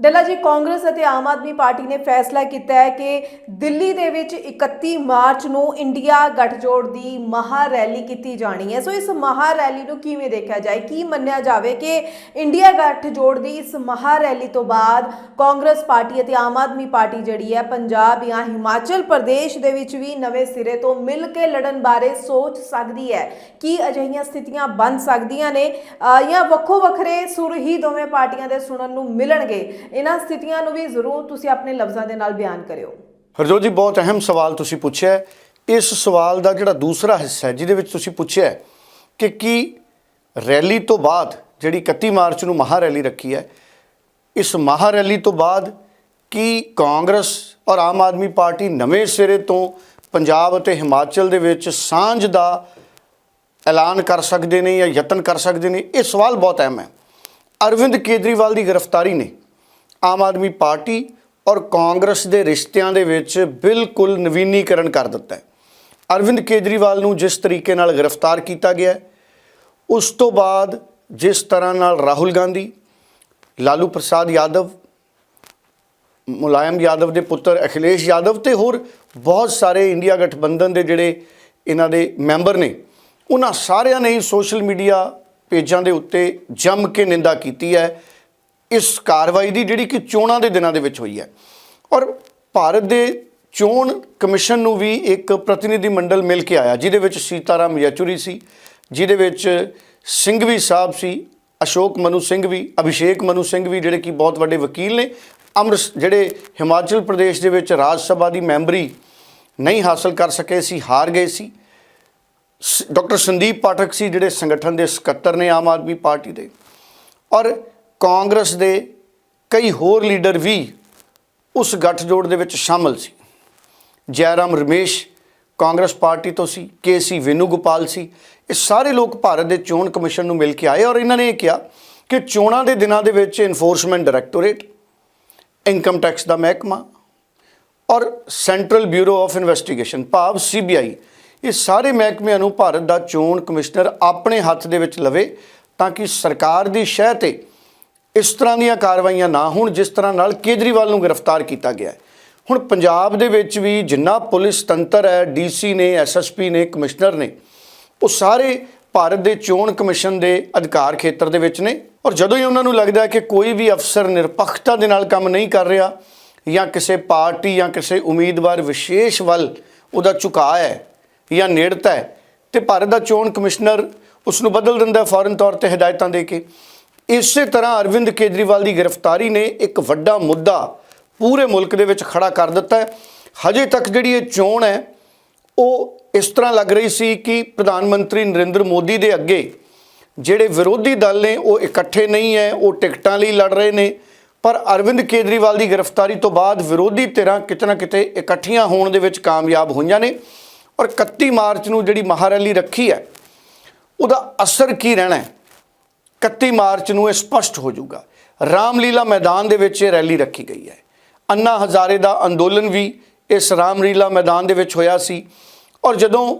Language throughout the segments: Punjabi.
ਡੱਲਾ ਜੀ, ਕਾਂਗਰਸ ਅਤੇ ਆਮ ਆਦਮੀ ਪਾਰਟੀ ਨੇ ਫੈਸਲਾ ਕੀਤਾ ਹੈ ਕਿ ਦਿੱਲੀ ਦੇ ਵਿੱਚ 31 ਮਾਰਚ ਨੂੰ ਇੰਡੀਆ ਗੱਠਜੋੜ ਦੀ ਮਹਾ ਰੈਲੀ ਕੀਤੀ ਜਾਣੀ ਹੈ। ਸੋ ਇਸ ਮਹਾ ਰੈਲੀ ਨੂੰ ਕਿਵੇਂ ਦੇਖਿਆ ਜਾਏ? ਕੀ ਮੰਨਿਆ ਜਾਵੇ ਕਿ ਇੰਡੀਆ ਗੱਠਜੋੜ ਦੀ ਇਸ ਮਹਾ ਰੈਲੀ ਤੋਂ ਬਾਅਦ ਕਾਂਗਰਸ ਪਾਰਟੀ ਅਤੇ ਆਮ ਆਦਮੀ ਪਾਰਟੀ ਜਿਹੜੀ ਹੈ, ਪੰਜਾਬ ਜਾਂ ਹਿਮਾਚਲ ਪ੍ਰਦੇਸ਼ ਦੇ ਵਿੱਚ ਵੀ ਨਵੇਂ ਸਿਰੇ ਤੋਂ ਮਿਲ ਕੇ ਲੜਨ ਬਾਰੇ ਸੋਚ ਸਕਦੀ ਹੈ? ਕੀ ਅਜਿਹੀਆਂ ਸਥਿਤੀਆਂ ਬਣ ਸਕਦੀਆਂ ਨੇ? ਜਾਂ ਵੱਖੋ ਵੱਖਰੇ ਸੁਰ ਹੀ ਦੋਵੇਂ ਪਾਰਟੀਆਂ ਦੇ ਸੁਣਨ ਨੂੰ ਮਿਲਣਗੇ? ਇਹਨਾਂ ਸਥਿਤੀਆਂ ਨੂੰ ਵੀ ਜ਼ਰੂਰ ਤੁਸੀਂ ਆਪਣੇ ਲਫ਼ਜ਼ਾਂ ਦੇ ਨਾਲ ਬਿਆਨ ਕਰਿਓ। ਹਰਜੋਤ ਜੀ, ਬਹੁਤ ਅਹਿਮ ਸਵਾਲ ਤੁਸੀਂ ਪੁੱਛਿਆ ਇਸ ਸਵਾਲ ਦਾ ਜਿਹੜਾ ਦੂਸਰਾ ਹਿੱਸਾ ਹੈ, ਜਿਹਦੇ ਵਿੱਚ ਤੁਸੀਂ ਪੁੱਛਿਆ ਕਿ ਕੀ ਰੈਲੀ ਤੋਂ ਬਾਅਦ ਜਿਹੜੀ 31 ਮਾਰਚ ਨੂੰ ਮਹਾ ਰੈਲੀ ਰੱਖੀ ਹੈ, ਇਸ ਮਹਾ ਰੈਲੀ ਤੋਂ ਬਾਅਦ ਕੀ ਕਾਂਗਰਸ ਔਰ ਆਮ ਆਦਮੀ ਪਾਰਟੀ ਨਵੇਂ ਸਿਰੇ ਤੋਂ ਪੰਜਾਬ ਅਤੇ ਹਿਮਾਚਲ ਦੇ ਵਿੱਚ ਸਾਂਝ ਦਾ ਐਲਾਨ ਕਰ ਸਕਦੇ ਨੇ ਜਾਂ ਯਤਨ ਕਰ ਸਕਦੇ ਨੇ? ਇਹ ਸਵਾਲ ਬਹੁਤ ਅਹਿਮ ਹੈ। ਅਰਵਿੰਦ ਕੇਜਰੀਵਾਲ ਦੀ ਗ੍ਰਿਫਤਾਰੀ ਨੇ ਆਮ ਆਦਮੀ ਪਾਰਟੀ ਔਰ ਕਾਂਗਰਸ ਦੇ ਰਿਸ਼ਤਿਆਂ ਦੇ ਵਿੱਚ ਬਿਲਕੁਲ ਨਵੀਨੀਕਰਨ ਕਰ ਦਿੱਤਾ ਹੈ। ਅਰਵਿੰਦ ਕੇਜਰੀਵਾਲ ਨੂੰ ਜਿਸ ਤਰੀਕੇ ਨਾਲ ਗ੍ਰਿਫਤਾਰ ਕੀਤਾ ਗਿਆ ਉਸ ਤੋਂ ਬਾਅਦ ਜਿਸ ਤਰ੍ਹਾਂ ਨਾਲ ਰਾਹੁਲ ਗਾਂਧੀ, ਲਾਲੂ ਪ੍ਰਸਾਦ ਯਾਦਵ, ਮੁਲਾਇਮ ਯਾਦਵ ਦੇ ਪੁੱਤਰ ਅਖਿਲੇਸ਼ ਯਾਦਵ ਤੇ ਹੋਰ ਬਹੁਤ ਸਾਰੇ ਇੰਡੀਆ ਗਠਬੰਧਨ ਦੇ ਜਿਹੜੇ ਇਹਨਾਂ ਦੇ ਮੈਂਬਰ ਨੇ, ਉਹਨਾਂ ਸਾਰਿਆਂ ਨੇ ਹੀ ਸੋਸ਼ਲ ਮੀਡੀਆ ਪੇਜਾਂ ਦੇ ਉੱਤੇ ਜੰਮ ਕੇ ਨਿੰਦਾ ਕੀਤੀ ਹੈ। ਇਸ ਕਾਰਵਾਈ ਦੀ ਜਿਹੜੀ ਕਿ ਚੋਣਾਂ ਦੇ ਦਿਨਾਂ ਦੇ ਵਿੱਚ ਹੋਈ ਹੈ। ਔਰ ਭਾਰਤ ਦੇ ਚੋਣ ਕਮਿਸ਼ਨ ਨੂੰ ਵੀ ਇੱਕ ਪ੍ਰਤੀਨਿਧੀ ਮੰਡਲ ਮਿਲ ਕੇ ਆਇਆ, ਜਿਹਦੇ ਵਿੱਚ ਸੀਤਾਰਾਮ ਯਚੂਰੀ ਸੀ, ਜਿਹਦੇ ਵਿੱਚ ਸਿੰਘਵੀ ਸਾਹਿਬ ਸੀ, ਅਸ਼ੋਕ ਮਨੂ ਸਿੰਘ ਵੀ, ਅਭਿਸ਼ੇਕ ਮਨੂ ਸਿੰਘ ਵੀ, ਜਿਹੜੇ ਕਿ ਬਹੁਤ ਵੱਡੇ ਵਕੀਲ ਨੇ ਅੰਮ੍ਰਿਤ ਜਿਹੜੇ ਹਿਮਾਚਲ ਪ੍ਰਦੇਸ਼ ਦੇ ਵਿੱਚ ਰਾਜ ਸਭਾ ਦੀ ਮੈਂਬਰੀ ਨਹੀਂ ਹਾਸਲ ਕਰ ਸਕੇ ਸੀ, ਹਾਰ ਗਏ ਸੀ। ਸ- ਡਾਕਟਰ ਸੰਦੀਪ ਪਾਠਕ ਸੀ, ਜਿਹੜੇ ਸੰਗਠਨ ਦੇ ਸਕੱਤਰ ਨੇ ਆਮ ਆਦਮੀ ਪਾਰਟੀ ਦੇ। ਔਰ ਕਾਂਗਰਸ ਦੇ ਕਈ ਹੋਰ ਲੀਡਰ ਵੀ ਉਸ ਗੱਠਜੋੜ ਦੇ ਵਿੱਚ ਸ਼ਾਮਲ ਸੀ। ਜੈਰਾਮ ਰਮੇਸ਼ ਕਾਂਗਰਸ ਪਾਰਟੀ ਤੋਂ ਸੀ, ਕੇ ਸੀ ਵੇਨੂਗੋਪਾਲ ਸੀ। ਇਹ ਸਾਰੇ ਲੋਕ ਭਾਰਤ ਦੇ ਚੋਣ ਕਮਿਸ਼ਨ ਨੂੰ ਮਿਲ ਕੇ ਆਏ ਔਰ ਇਹਨਾਂ ਨੇ ਇਹ ਕਿਹਾ ਕਿ ਚੋਣਾਂ ਦੇ ਦਿਨਾਂ ਦੇ ਵਿੱਚ ਇਨਫੋਰਸਮੈਂਟ ਡਾਇਰੈਕਟੋਰੇਟ ਇਨਕਮ ਟੈਕਸ ਦਾ ਮਹਿਕਮਾ ਔਰ ਸੈਂਟਰਲ ਬਿਊਰੋ ਆਫ ਇਨਵੈਸਟੀਗੇਸ਼ਨ ਭਾਵ ਸੀਬੀਆਈ ਇਹ ਸਾਰੇ ਮਹਿਕਮਿਆਂ ਨੂੰ ਭਾਰਤ ਦਾ ਚੋਣ ਕਮਿਸ਼ਨਰ ਆਪਣੇ ਹੱਥ ਦੇ ਵਿੱਚ ਲਵੇ ਤਾਂ ਕਿ ਸਰਕਾਰ ਦੀ ਸ਼ਹਿ ਤੇ ਇਸ ਤਰ੍ਹਾਂ ਦੀਆਂ ਕਾਰਵਾਈਆਂ ਨਾ ਹੋਣ, ਜਿਸ ਤਰ੍ਹਾਂ ਨਾਲ ਕੇਜਰੀਵਾਲ ਨੂੰ ਗ੍ਰਿਫਤਾਰ ਕੀਤਾ ਗਿਆ ਹੈ। ਹੁਣ ਪੰਜਾਬ ਦੇ ਵਿੱਚ ਵੀ ਜਿੰਨਾ ਪੁਲਿਸ ਤੰਤਰ ਹੈ, ਡੀਸੀ ਨੇ, ਐਸਐਸਪੀ ਨੇ, ਕਮਿਸ਼ਨਰ ਨੇ, ਉਹ ਸਾਰੇ ਭਾਰਤ ਦੇ ਚੋਣ ਕਮਿਸ਼ਨ ਦੇ ਅਧਿਕਾਰ ਖੇਤਰ ਦੇ ਵਿੱਚ ਨੇ। ਔਰ ਜਦੋਂ ਹੀ ਉਹਨਾਂ ਨੂੰ ਲੱਗਦਾ ਹੈ ਕਿ ਕੋਈ ਵੀ ਅਫਸਰ ਨਿਰਪੱਖਤਾ ਦੇ ਨਾਲ ਕੰਮ ਨਹੀਂ ਕਰ ਰਿਹਾ ਜਾਂ ਕਿਸੇ ਪਾਰਟੀ ਜਾਂ ਕਿਸੇ ਉਮੀਦਵਾਰ ਵਿਸ਼ੇਸ਼ ਵੱਲ ਉਹਦਾ ਝੁਕਾਅ ਹੈ ਜਾਂ ਨੇੜਤਾ ਹੈ, ਤੇ ਭਾਰਤ ਦਾ ਚੋਣ ਕਮਿਸ਼ਨਰ ਉਸ ਨੂੰ ਬਦਲ ਦਿੰਦਾ ਹੈ ਫੌਰਨ ਤੌਰ ਤੇ ਹਦਾਇਤਾਂ ਦੇ ਕੇ। ਇਸੇ ਤਰ੍ਹਾਂ ਅਰਵਿੰਦ ਕੇਜਰੀਵਾਲ ਦੀ ਗ੍ਰਿਫਤਾਰੀ ਨੇ ਇੱਕ ਵੱਡਾ ਮੁੱਦਾ ਪੂਰੇ ਮੁਲਕ ਦੇ ਵਿੱਚ ਖੜਾ ਕਰ ਦਿੱਤਾ ਹਜੇ ਤੱਕ ਜਿਹੜੀ ਇਹ ਚੋਣ ਹੈ, ਉਹ ਇਸ ਤਰ੍ਹਾਂ ਲੱਗ ਰਹੀ ਸੀ ਕਿ ਪ੍ਰਧਾਨ ਮੰਤਰੀ ਨਰਿੰਦਰ ਮੋਦੀ ਦੇ ਅੱਗੇ ਜਿਹੜੇ ਵਿਰੋਧੀ ਦਲ ਨੇ, ਉਹ ਇਕੱਠੇ ਨਹੀਂ ਹੈ, ਉਹ ਟਿਕਟਾਂ ਲਈ ਲੜ ਰਹੇ ਨੇ। ਪਰ ਅਰਵਿੰਦ ਕੇਜਰੀਵਾਲ ਦੀ ਗ੍ਰਿਫਤਾਰੀ ਤੋਂ ਬਾਅਦ ਵਿਰੋਧੀ ਧਿਰਾਂ ਕਿਤੇ ਨਾ ਕਿਤੇ ਇਕੱਠੀਆਂ ਹੋਣ ਦੇ ਵਿੱਚ ਕਾਮਯਾਬ ਹੋਈਆਂ ਨੇ ਔਰ 31 ਮਾਰਚ ਨੂੰ ਜਿਹੜੀ ਮਹਾਰੈਲੀ ਰੱਖੀ ਹੈ, ਉਹਦਾ ਅਸਰ ਕੀ ਰਹਿਣਾ ਹੈ? 31 ਮਾਰਚ ਨੂੰ ਇਹ ਸਪਸ਼ਟ ਹੋ ਜਾਊਗਾ। ਰਾਮਲੀਲਾ ਮੈਦਾਨ ਦੇ ਵਿੱਚ ਇਹ ਰੈਲੀ ਰੱਖੀ ਗਈ ਹੈ। ਅੰਨਾ ਹਜ਼ਾਰੇ ਦਾ ਅੰਦੋਲਨ ਵੀ ਇਸ ਰਾਮਲੀਲਾ ਮੈਦਾਨ ਦੇ ਵਿੱਚ ਹੋਇਆ ਸੀ ਔਰ ਜਦੋਂ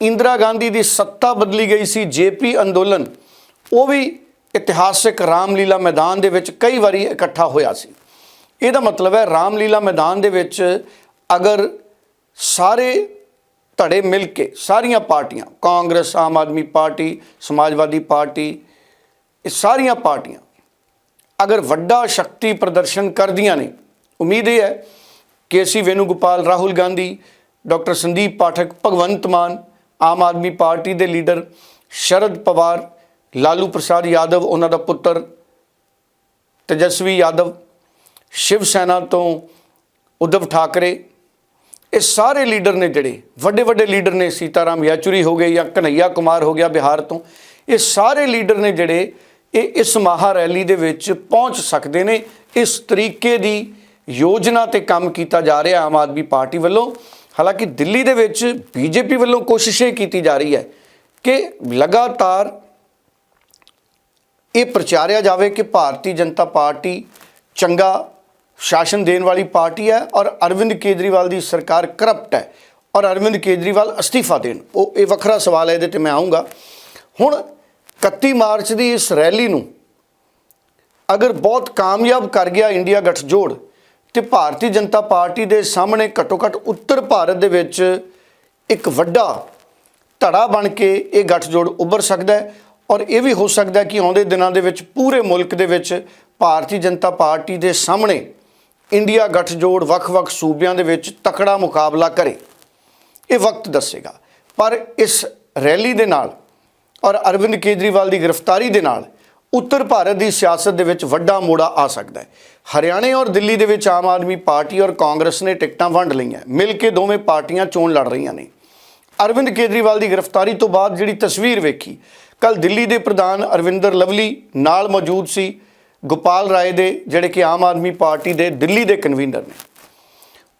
ਇੰਦਰਾ ਗਾਂਧੀ ਦੀ ਸੱਤਾ ਬਦਲੀ ਗਈ ਸੀ, ਜੇਪੀ ਅੰਦੋਲਨ, ਉਹ ਵੀ ਇਤਿਹਾਸਿਕ ਰਾਮਲੀਲਾ ਮੈਦਾਨ ਦੇ ਵਿੱਚ ਕਈ ਵਾਰੀ ਇਕੱਠਾ ਹੋਇਆ ਸੀ। ਇਹਦਾ ਮਤਲਬ ਹੈ ਰਾਮਲੀਲਾ ਮੈਦਾਨ ਦੇ ਵਿੱਚ ਅਗਰ ਸਾਰੇ ਧੜੇ ਮਿਲ ਕੇ ਸਾਰੀਆਂ ਪਾਰਟੀਆਂ, ਕਾਂਗਰਸ, ਆਮ ਆਦਮੀ ਪਾਰਟੀ, ਸਮਾਜਵਾਦੀ ਪਾਰਟੀ ਇਹ ਸਾਰੀਆਂ ਪਾਰਟੀਆਂ ਅਗਰ ਵੱਡਾ ਸ਼ਕਤੀ ਪ੍ਰਦਰਸ਼ਨ ਕਰਦੀਆਂ ਨੇ, ਉਮੀਦ ਇਹ ਹੈ ਕਿ C Venugopal Rahul Gandhi, doctor Sandeep Pathak, Bhagwant Mann, Aam Aadmi party ਦੇ ਲੀਡਰ, ਸ਼ਰਦ ਪਵਾਰ, ਲਾਲੂ ਪ੍ਰਸਾਦ ਯਾਦਵ, ਉਹਨਾਂ ਦਾ ਪੁੱਤਰ, ਤੇਜਸਵੀ ਯਾਦਵ, ਸ਼ਿਵ ਸੈਨਾ ਤੋਂ ਉद्धਵ ਠਾਕਰੇ, ਇਹ ਸਾਰੇ ਲੀਡਰ ਨੇ ਜਿਹੜੇ ਵੱਡੇ ਵੱਡੇ ਲੀਡਰ ਨੇ, ਸੀਤਾਰਾਮ ਯਾਚੂਰੀ ਹੋ ਗਏ ਜਾਂ ਕਨਈਆ ਕੁਮਾਰ ਹੋ ਗਿਆ ਬਿਹਾਰ ਤੋਂ, ਇਹ ਸਾਰੇ ਲੀਡਰ ਨੇ ਜਿਹੜੇ ਇਹ ਇਸ ਮਹਾ ਰੈਲੀ ਦੇ ਵਿੱਚ ਪਹੁੰਚ ਸਕਦੇ ਨੇ। ਇਸ ਤਰੀਕੇ ਦੀ ਯੋਜਨਾ ਤੇ ਕੰਮ ਕੀਤਾ ਜਾ ਰਿਹਾ ਆਮ ਆਦਮੀ ਪਾਰਟੀ ਵੱਲੋਂ। ਹਾਲਾਂਕਿ ਦਿੱਲੀ ਦੇ ਵਿੱਚ ਬੀਜੇਪੀ ਵੱਲੋਂ ਕੋਸ਼ਿਸ਼ੇ ਕੀਤੀ ਜਾ ਰਹੀ ਹੈ ਕਿ ਲਗਾਤਾਰ ਇਹ ਪ੍ਰਚਾਰਿਆ ਜਾਵੇ ਕਿ ਭਾਰਤੀ ਜਨਤਾ ਪਾਰਟੀ ਚੰਗਾ ਸ਼ਾਸਨ ਦੇਣ ਵਾਲੀ ਪਾਰਟੀ ਹੈ ਔਰ ਅਰਵਿੰਦ ਕੇਜਰੀਵਾਲ ਦੀ ਸਰਕਾਰ ਕਰਪਟ ਹੈ ਔਰ ਅਰਵਿੰਦ ਕੇਜਰੀਵਾਲ ਅਸਤੀਫਾ ਦੇਣ। ਉਹ ਇਹ ਵੱਖਰਾ ਸਵਾਲ ਹੈ, ਇਹਦੇ ਤੇ ਮੈਂ ਆਉਂਗਾ ਹੁਣ 31 ਮਾਰਚ ਦੀ ਇਸ ਰੈਲੀ ਨੂੰ ਅਗਰ ਬਹੁਤ ਕਾਮਯਾਬ ਕਰ ਗਿਆ ਇੰਡੀਆ ਗੱਠਜੋੜ ਤੇ ਭਾਰਤੀ ਜਨਤਾ ਪਾਰਟੀ ਦੇ ਸਾਹਮਣੇ ਘੱਟੋ ਘੱਟ ਉੱਤਰ ਭਾਰਤ ਦੇ ਵਿੱਚ ਇੱਕ ਵੱਡਾ ਧੜਾ ਬਣ ਕੇ ਇਹ ਗੱਠਜੋੜ ਉੱਭਰ ਸਕਦਾ ਹੈ ਔਰ ਇਹ ਵੀ ਹੋ ਸਕਦਾ ਕਿ ਆਉਂਦੇ ਦਿਨਾਂ ਦੇ ਵਿੱਚ ਪੂਰੇ ਮੁਲਕ ਦੇ ਵਿੱਚ ਭਾਰਤੀ ਜਨਤਾ ਪਾਰਟੀ ਦੇ ਸਾਹਮਣੇ ਇੰਡੀਆ ਗੱਠਜੋੜ ਵੱਖ-ਵੱਖ ਸੂਬਿਆਂ ਦੇ ਵਿੱਚ ਤਕੜਾ ਮੁਕਾਬਲਾ ਕਰੇ। ਇਹ ਵਕਤ ਦੱਸੇਗਾ। ਪਰ ਇਸ ਰੈਲੀ ਦੇ ਨਾਲ ਔਰ ਅਰਵਿੰਦ ਕੇਜਰੀਵਾਲ ਦੀ ਗ੍ਰਿਫਤਾਰੀ ਦੇ ਨਾਲ ਉੱਤਰ ਭਾਰਤ ਦੀ ਸਿਆਸਤ ਦੇ ਵਿੱਚ ਵੱਡਾ ਮੋੜਾ ਆ ਸਕਦਾ ਹੈ। ਹਰਿਆਣੇ ਔਰ ਦਿੱਲੀ ਦੇ ਵਿੱਚ ਆਮ ਆਦਮੀ ਪਾਰਟੀ ਔਰ ਕਾਂਗਰਸ ਨੇ ਟਿਕਟਾਂ ਵੰਡ ਲਈਆਂ। ਮਿਲ ਕੇ ਦੋਵੇਂ ਪਾਰਟੀਆਂ ਚੋਣ ਲੜ ਰਹੀਆਂ ਨੇ। ਅਰਵਿੰਦ ਕੇਜਰੀਵਾਲ ਦੀ ਗ੍ਰਿਫਤਾਰੀ ਤੋਂ ਬਾਅਦ ਜਿਹੜੀ ਤਸਵੀਰ ਵੇਖੀ ਕੱਲ ਦਿੱਲੀ ਦੇ ਪ੍ਰਧਾਨ ਅਰਵਿੰਦਰ ਲਵਲੀ ਨਾਲ ਮੌਜੂਦ ਸੀ ਗੋਪਾਲ ਰਾਏ ਦੇ, ਜਿਹੜੇ ਕਿ ਆਮ ਆਦਮੀ ਪਾਰਟੀ ਦੇ ਦਿੱਲੀ ਦੇ ਕਨਵੀਨਰ ਨੇ।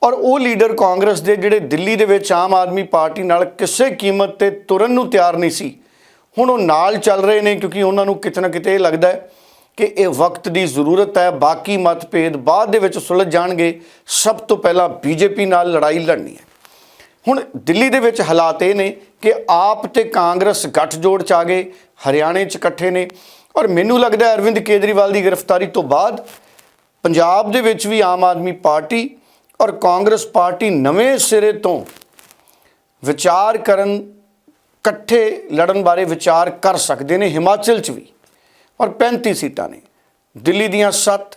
ਔਰ ਉਹ ਲੀਡਰ ਕਾਂਗਰਸ ਦੇ, ਜਿਹੜੇ ਦਿੱਲੀ ਦੇ ਵਿੱਚ ਆਮ ਆਦਮੀ ਪਾਰਟੀ ਨਾਲ ਕਿਸੇ ਕੀਮਤ ਤੇ ਤੁਰਨ ਨੂੰ ਤਿਆਰ ਨਹੀਂ ਸੀ ਹੁਣ ਉਹ ਨਾਲ ਚੱਲ ਰਹੇ ਨੇ ਕਿਉਂਕਿ ਉਹਨਾਂ ਨੂੰ ਕਿਤੇ ਨਾ ਕਿਤੇ ਇਹ ਲੱਗਦਾ ਹੈ ਕਿ ਇਹ ਵਕਤ ਦੀ ਜ਼ਰੂਰਤ ਹੈ, ਬਾਕੀ ਮਤਭੇਦ ਬਾਅਦ ਦੇ ਵਿੱਚ ਸੁਲਝ ਜਾਣਗੇ। ਸਭ ਤੋਂ ਪਹਿਲਾਂ ਬੀਜੇਪੀ ਨਾਲ ਲੜਾਈ ਲੜਨੀ ਹੈ। ਹੁਣ ਦਿੱਲੀ ਦੇ ਵਿੱਚ ਹਾਲਾਤ ਇਹ ਨੇ ਕਿ ਆਪ ਤੇ ਕਾਂਗਰਸ ਗੱਠਜੋੜ ਚ ਆ ਗਏ, ਹਰਿਆਣੇ ਚ ਇਕੱਠੇ ਨੇ ਔਰ ਮੈਨੂੰ ਲੱਗਦਾ ਅਰਵਿੰਦ ਕੇਜਰੀਵਾਲ ਦੀ ਗ੍ਰਿਫਤਾਰੀ ਤੋਂ ਬਾਅਦ ਪੰਜਾਬ ਦੇ ਵਿੱਚ ਵੀ ਆਮ ਆਦਮੀ ਪਾਰਟੀ ਔਰ ਕਾਂਗਰਸ ਪਾਰਟੀ ਨਵੇਂ ਸਿਰੇ ਤੋਂ ਵਿਚਾਰ ਕਰਨ ਇਕੱਠੇ ਲੜਨ ਬਾਰੇ ਵਿਚਾਰ ਕਰ ਸਕਦੇ ਨੇ, ਹਿਮਾਚਲ 'ਚ ਵੀ। ਔਰ 35 ਸੀਟਾਂ ਨੇ। ਦਿੱਲੀ ਦੀਆਂ 7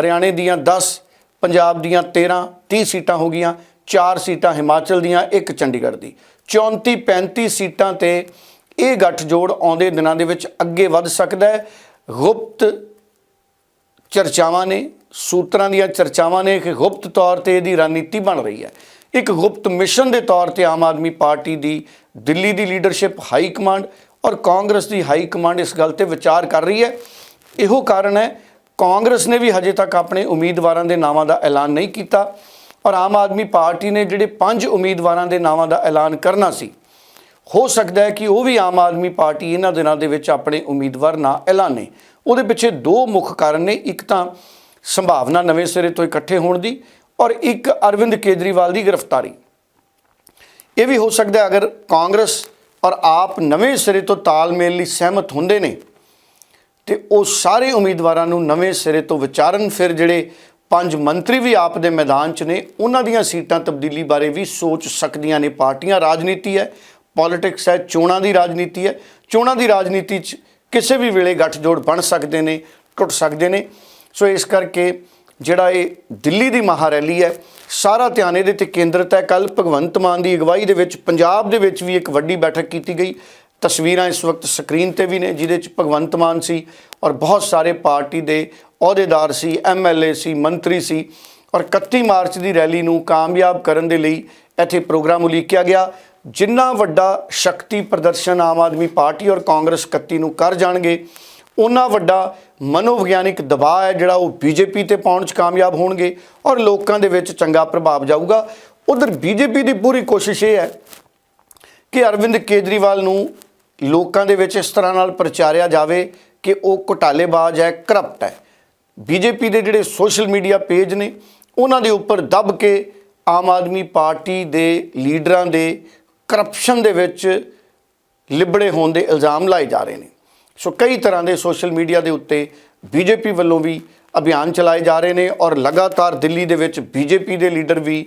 ਹਰਿਆਣੇ ਦੀਆਂ 10 ਪੰਜਾਬ ਦੀਆਂ 13 30 ਸੀਟਾਂ ਹੋ ਗਈਆਂ 4 ਸੀਟਾਂ ਹਿਮਾਚਲ ਦੀਆਂ, ਇੱਕ ਚੰਡੀਗੜ੍ਹ ਦੀ। 34 35 ਸੀਟਾਂ ਤੇ ਇਹ ਗੱਠਜੋੜ ਆਉਂਦੇ ਦਿਨਾਂ ਦੇ ਵਿੱਚ ਅੱਗੇ ਵੱਧ ਸਕਦਾ ਹੈ। ਗੁਪਤ ਚਰਚਾਵਾਂ ਨੇ, ਸੂਤਰਾਂ ਦੀਆਂ ਚਰਚਾਵਾਂ ਨੇ ਕਿ ਗੁਪਤ ਤੌਰ ਤੇ ਇਹਦੀ ਰਣਨੀਤੀ ਬਣ ਰਹੀ ਹੈ। ਇੱਕ ਗੁਪਤ ਮਿਸ਼ਨ ਦੇ ਤੌਰ ਤੇ ਆਮ ਆਦਮੀ ਪਾਰਟੀ ਦੀ ਦਿੱਲੀ ਦੀ ਲੀਡਰਸ਼ਿਪ ਹਾਈ ਕਮਾਂਡ ਔਰ ਕਾਂਗਰਸ ਦੀ ਹਾਈ ਕਮਾਂਡ ਇਸ ਗੱਲ ਤੇ ਵਿਚਾਰ ਕਰ ਰਹੀ ਹੈ। ਇਹੋ ਕਾਰਨ ਹੈ, ਕਾਂਗਰਸ ਨੇ ਵੀ ਹਜੇ ਤੱਕ ਆਪਣੇ ਉਮੀਦਵਾਰਾਂ ਦੇ ਨਾਵਾਂ ਦਾ ਐਲਾਨ ਨਹੀਂ ਕੀਤਾ ਔਰ ਆਮ ਆਦਮੀ ਪਾਰਟੀ ਨੇ ਜਿਹੜੇ ਪੰਜ ਉਮੀਦਵਾਰਾਂ ਦੇ ਨਾਵਾਂ ਦਾ ਐਲਾਨ ਕਰਨਾ ਸੀ, ਹੋ ਸਕਦਾ ਹੈ ਕਿ ਉਹ ਵੀ ਆਮ ਆਦਮੀ ਪਾਰਟੀ ਇਹਨਾਂ ਦਿਨਾਂ ਦੇ ਵਿੱਚ ਆਪਣੇ ਉਮੀਦਵਾਰ ਨਾ ਐਲਾਨੇ। ਉਹਦੇ ਪਿੱਛੇ ਦੋ ਮੁੱਖ ਕਾਰਨ ਨੇ, ਇੱਕ ਤਾਂ ਸੰਭਾਵਨਾ ਨਵੇਂ ਸਿਰੇ ਤੋਂ ਇਕੱਠੇ ਹੋਣ ਦੀ ਔਰ ਇੱਕ ਅਰਵਿੰਦ ਕੇਜਰੀਵਾਲ ਦੀ ਗ੍ਰਿਫਤਾਰੀ। ਇਹ ਵੀ ਹੋ ਸਕਦਾ ਅਗਰ ਕਾਂਗਰਸ ਔਰ ਆਪ ਨਵੇਂ ਸਿਰੇ ਤੋਂ ਤਾਲਮੇਲ ਲਈ ਸਹਿਮਤ ਹੁੰਦੇ ਨੇ, ਤੇ ਉਹ ਸਾਰੇ ਉਮੀਦਵਾਰਾਂ ਨੂੰ ਨਵੇਂ ਸਿਰੇ ਤੋਂ ਵਿਚਾਰਨ ਫਿਰ ਜਿਹੜੇ ਪੰਜ ਮੰਤਰੀ ਵੀ ਆਪ ਦੇ ਮੈਦਾਨ 'ਚ ਨੇ, ਉਹਨਾਂ ਦੀਆਂ ਸੀਟਾਂ ਤਬਦੀਲੀ ਬਾਰੇ ਵੀ ਸੋਚ ਸਕਦੀਆਂ ਨੇ। ਪਾਰਟੀਆਂ ਰਾਜਨੀਤੀ ਹੈ, ਪੋਲਿਟਿਕਸ ਹੈ, ਚੋਣਾਂ ਦੀ ਰਾਜਨੀਤੀ ਹੈ। ਚੋਣਾਂ ਦੀ ਰਾਜਨੀਤੀ 'ਚ ਕਿਸੇ ਵੀ ਵੇਲੇ ਗੱਠਜੋੜ ਬਣ ਸਕਦੇ ਨੇ, ਟੁੱਟ ਸਕਦੇ ਨੇ। ਸੋ ਇਸ ਕਰਕੇ ਜਿਹੜਾ ਇਹ ਦਿੱਲੀ ਦੀ ਮਹਾਰੈਲੀ ਹੈ, ਸਾਰਾ ਧਿਆਨ ਇਹਦੇ ਤੇ ਕੇਂਦਰਿਤ ਹੈ। ਕੱਲ ਭਗਵੰਤ ਮਾਨ ਦੀ ਅਗਵਾਈ ਦੇ ਵਿੱਚ ਪੰਜਾਬ ਦੇ ਵਿੱਚ ਵੀ ਇੱਕ ਵੱਡੀ ਬੈਠਕ ਕੀਤੀ ਗਈ। ਤਸਵੀਰਾਂ ਇਸ ਵਕਤ ਸਕਰੀਨ ਤੇ ਵੀ ਨੇ, ਜਿਹਦੇ ਚ ਭਗਵੰਤ ਮਾਨ ਸੀ ਔਰ ਬਹੁਤ ਸਾਰੇ ਪਾਰਟੀ ਦੇ ਅਹੁਦੇਦਾਰ ਸੀ ਐਮਐਲਏ ਸੀ, ਮੰਤਰੀ ਸੀ ਔਰ 31 ਮਾਰਚ ਦੀ ਰੈਲੀ ਨੂੰ ਕਾਮਯਾਬ ਕਰਨ ਦੇ ਲਈ ਇੱਥੇ ਪ੍ਰੋਗਰਾਮ ਉਲੀਕਿਆ ਗਿਆ। ਜਿੰਨਾ ਵੱਡਾ ਸ਼ਕਤੀ ਪ੍ਰਦਰਸ਼ਨ ਆਮ ਆਦਮੀ ਪਾਰਟੀ ਔਰ ਕਾਂਗਰਸ 31 ਨੂੰ ਕਰ ਜਾਣਗੇ ਉਹਨਾਂ ਵੱਡਾ ਮਨੋਵਿਗਿਆਨਿਕ ਦਬਾਅ ਹੈ ਜਿਹੜਾ ਉਹ ਬੀਜੇਪੀ ਤੇ ਪਾਉਣ 'ਚ ਕਾਮਯਾਬ ਹੋਣਗੇ ਔਰ ਲੋਕਾਂ ਦੇ ਵਿੱਚ ਚੰਗਾ ਪ੍ਰਭਾਵ ਜਾਊਗਾ। ਉਧਰ ਬੀਜੇਪੀ ਦੀ ਪੂਰੀ ਕੋਸ਼ਿਸ਼ ਇਹ ਹੈ ਕਿ ਅਰਵਿੰਦ ਕੇਜਰੀਵਾਲ ਨੂੰ ਲੋਕਾਂ ਦੇ ਵਿੱਚ ਇਸ ਤਰ੍ਹਾਂ ਨਾਲ ਪ੍ਰਚਾਰਿਆ ਜਾਵੇ ਕਿ ਉਹ ਘੁਟਾਲੇਬਾਜ਼ ਹੈ, ਕਰਪਟ ਹੈ। ਬੀਜੇਪੀ ਦੇ ਜਿਹੜੇ ਸੋਸ਼ਲ ਮੀਡੀਆ ਪੇਜ ਨੇ, ਉਹਨਾਂ ਦੇ ਉੱਪਰ ਦੱਬ ਕੇ ਆਮ ਆਦਮੀ ਪਾਰਟੀ ਦੇ ਲੀਡਰਾਂ ਦੇ ਕਰਪਸ਼ਨ ਦੇ ਵਿੱਚ ਲਿਬੜੇ ਹੋਣ ਦੇ ਇਲਜ਼ਾਮ ਲਾਏ ਜਾ ਰਹੇ ਨੇ। ਸੋ ਕਈ ਤਰ੍ਹਾਂ ਦੇ ਸੋਸ਼ਲ ਮੀਡੀਆ ਦੇ ਉੱਤੇ ਬੀਜੇਪੀ ਵੱਲੋਂ ਵੀ ਅਭਿਆਨ ਚਲਾਏ ਜਾ ਰਹੇ ਨੇ ਔਰ ਲਗਾਤਾਰ ਦਿੱਲੀ ਦੇ ਵਿੱਚ ਬੀਜੇਪੀ ਦੇ ਲੀਡਰ ਵੀ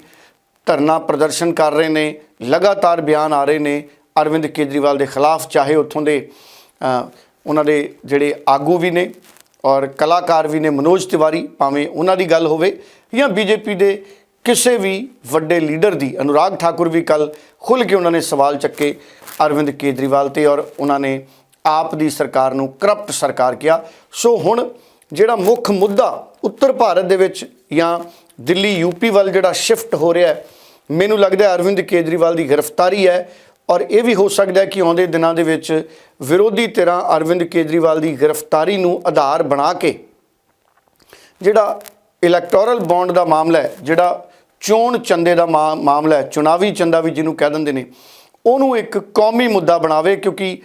ਧਰਨਾ ਪ੍ਰਦਰਸ਼ਨ ਕਰ ਰਹੇ ਨੇ, ਲਗਾਤਾਰ ਬਿਆਨ ਆ ਰਹੇ ਨੇ ਅਰਵਿੰਦ ਕੇਜਰੀਵਾਲ ਦੇ ਖਿਲਾਫ, ਚਾਹੇ ਉੱਥੋਂ ਦੇ ਉਹਨਾਂ ਦੇ ਜਿਹੜੇ ਆਗੂ ਵੀ ਨੇ ਔਰ ਕਲਾਕਾਰ ਵੀ ਨੇ, ਮਨੋਜ ਤਿਵਾਰੀ, ਭਾਵੇਂ ਉਹਨਾਂ ਦੀ ਗੱਲ ਹੋਵੇ ਜਾਂ ਬੀਜੇਪੀ ਦੇ ਕਿਸੇ ਵੀ ਵੱਡੇ ਲੀਡਰ ਦੀ, ਅਨੁਰਾਗ ਠਾਕੁਰ ਵੀ ਕੱਲ ਖੁੱਲ੍ਹ ਕੇ ਉਹਨਾਂ ਨੇ ਸਵਾਲ ਚੱਕੇ ਅਰਵਿੰਦ ਕੇਜਰੀਵਾਲ ਤੇ ਔਰ ਉਹਨਾਂ ਨੇ ਆਪ ਦੀ ਸਰਕਾਰ ਨੂੰ ਕਰਪਟ ਸਰਕਾਰ ਕਿਹਾ। ਸੋ ਹੁਣ ਜਿਹੜਾ ਮੁੱਖ ਮੁੱਦਾ ਉੱਤਰ ਭਾਰਤ ਦੇ ਵਿੱਚ ਜਾਂ ਦਿੱਲੀ ਯੂਪੀ ਵੱਲ ਜਿਹੜਾ ਸ਼ਿਫਟ ਹੋ ਰਿਹਾ ਹੈ, ਮੈਨੂੰ ਲੱਗਦਾ ਅਰਵਿੰਦ ਕੇਜਰੀਵਾਲ ਦੀ ਗ੍ਰਿਫਤਾਰੀ ਹੈ ਔਰ ਇਹ ਵੀ ਹੋ ਸਕਦਾ ਹੈ ਕਿ ਆਉਂਦੇ ਦਿਨਾਂ ਦੇ ਵਿੱਚ ਵਿਰੋਧੀ ਧਿਰਾਂ ਅਰਵਿੰਦ ਕੇਜਰੀਵਾਲ ਦੀ ਗ੍ਰਿਫਤਾਰੀ ਨੂੰ ਆਧਾਰ ਬਣਾ ਕੇ ਜਿਹੜਾ ਇਲੈਕਟੋਰਲ ਬੌਂਡ ਦਾ ਮਾਮਲਾ ਹੈ, ਜਿਹੜਾ ਚੋਣ ਚੰਦੇ ਦਾ ਮਾ- ਮਾਮਲਾ ਹੈ, ਚੁਣਾਵੀ ਚੰਦਾ ਵੀ ਜਿਹਨੂੰ ਕਹਿ ਦਿੰਦੇ ਨੇ ਉਹਨੂੰ ਇੱਕ ਕੌਮੀ ਮੁੱਦਾ ਬਣਾਵੇ ਕਿਉਂਕਿ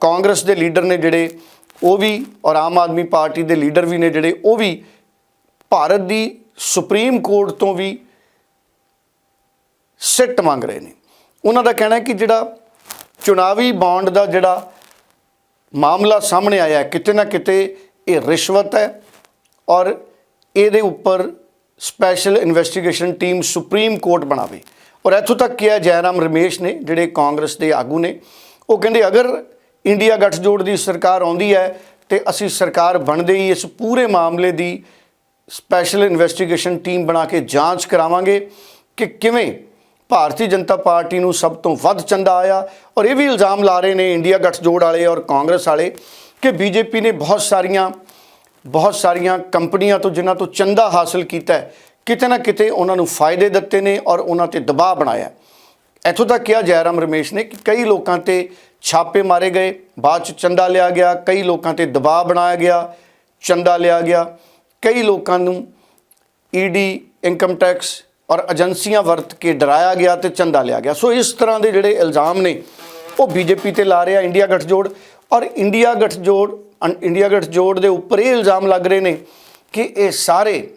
ਕਾਂਗਰਸ ਦੇ ਲੀਡਰ ਨੇ ਜਿਹੜੇ ਉਹ ਵੀ ਔਰ ਆਮ ਆਦਮੀ ਪਾਰਟੀ ਦੇ ਲੀਡਰ ਵੀ ਨੇ ਜਿਹੜੇ ਉਹ ਵੀ ਭਾਰਤ ਦੀ ਸੁਪਰੀਮ ਕੋਰਟ ਤੋਂ ਵੀ ਸਿੱਟ ਮੰਗ ਰਹੇ ਨੇ। ਉਹਨਾਂ ਦਾ ਕਹਿਣਾ ਹੈ ਕਿ ਜਿਹੜਾ ਚੁਣਾਵੀ ਬੌਂਡ ਦਾ ਜਿਹੜਾ ਮਾਮਲਾ ਸਾਹਮਣੇ ਆਇਆ ਕਿਤੇ ਨਾ ਕਿਤੇ ਇਹ ਰਿਸ਼ਵਤ ਹੈ ਔਰ ਇਹਦੇ ਉੱਪਰ special investigation team supreme court ਬਣਾਵੇ। ਔਰ ਇੱਥੋਂ ਤੱਕ ਕਿਹਾ ਜੈਰਾਮ ਰਮੇਸ਼ ਨੇ ਜਿਹੜੇ ਕਾਂਗਰਸ ਦੇ ਆਗੂ ਨੇ ਉਹ ਕਹਿੰਦੇ ਅਗਰ ਇੰਡੀਆ ਗੱਠਜੋੜ ਦੀ ਸਰਕਾਰ ਆਉਂਦੀ ਹੈ ਤੇ ਅਸੀਂ ਸਰਕਾਰ ਬਣਦੇ ਹੀ ਇਸ ਪੂਰੇ ਮਾਮਲੇ ਦੀ ਸਪੈਸ਼ਲ ਇਨਵੈਸਟੀਗੇਸ਼ਨ ਟੀਮ ਬਣਾ ਕੇ ਜਾਂਚ ਕਰਾਵਾਂਗੇ ਕਿ ਕਿਵੇਂ ਭਾਰਤੀ ਜਨਤਾ ਪਾਰਟੀ ਨੂੰ ਸਭ ਤੋਂ ਵੱਧ ਚੰਦਾ ਆਇਆ। ਔਰ ਇਹ ਵੀ ਇਲਜ਼ਾਮ ਲਾ ਰਹੇ ਨੇ ਇੰਡੀਆ ਗੱਠਜੋੜ ਵਾਲੇ ਔਰ ਕਾਂਗਰਸ ਵਾਲੇ ਕਿ ਬੀਜੇਪੀ ਨੇ ਬਹੁਤ ਸਾਰੀਆਂ ਬਹੁਤ ਸਾਰੀਆਂ ਕੰਪਨੀਆਂ ਤੋਂ ਜਿਨ੍ਹਾਂ ਤੋਂ ਚੰਦਾ ਹਾਸਲ ਕੀਤਾ ਹੈ, ਕਿਤੇ ਨਾ ਕਿਤੇ ਉਹਨਾਂ ਨੂੰ ਫਾਇਦੇ ਦਿੱਤੇ ਨੇ ਔਰ ਉਹਨਾਂ ਤੇ ਦਬਾਅ ਬਣਾਇਆ। ਇੱਥੋਂ ਤੱਕ ਕਿਹਾ ਜੈਰਾਮ ਰਮੇਸ਼ ਨੇ ਕਿ ਕਈ ਲੋਕਾਂ ਤੇ ਛਾਪੇ ਮਾਰੇ ਗਏ, ਬਾਅਦ ਚ ਚੰਦਾ ਲਿਆ ਗਿਆ, ਕਈ ਲੋਕਾਂ ਤੇ ਦਬਾਅ ਬਣਾਇਆ ਗਿਆ ਚੰਦਾ ਲਿਆ ਗਿਆ। ਕਈ ਲੋਕਾਂ ਨੂੰ ਈਡੀ ਇਨਕਮ ਟੈਕਸ ਔਰ ਏਜੰਸੀਆਂ ਵਰਤ ਕੇ ਡਰਾਇਆ ਗਿਆ ਤੇ ਚੰਦਾ ਲਿਆ ਗਿਆ। ਸੋ ਇਸ ਤਰ੍ਹਾਂ ਦੇ ਜਿਹੜੇ ਇਲਜ਼ਾਮ ਨੇ, ਉਹ ਬੀਜੇਪੀ ਤੇ ਲਾ ਰਿਹਾ ਇੰਡੀਆ ਗਠਜੋੜ ਔਰ ਇੰਡੀਆ ਗਠਜੋੜ ਅੰ- ਇੰਡੀਆ ਗਠਜੋੜ ਦੇ ਉੱਪਰ ਇਹ ਇਲਜ਼ਾਮ ਲੱਗ ਰਹੇ ਨੇ ਕਿ ਇਹ ਸਾਰੇ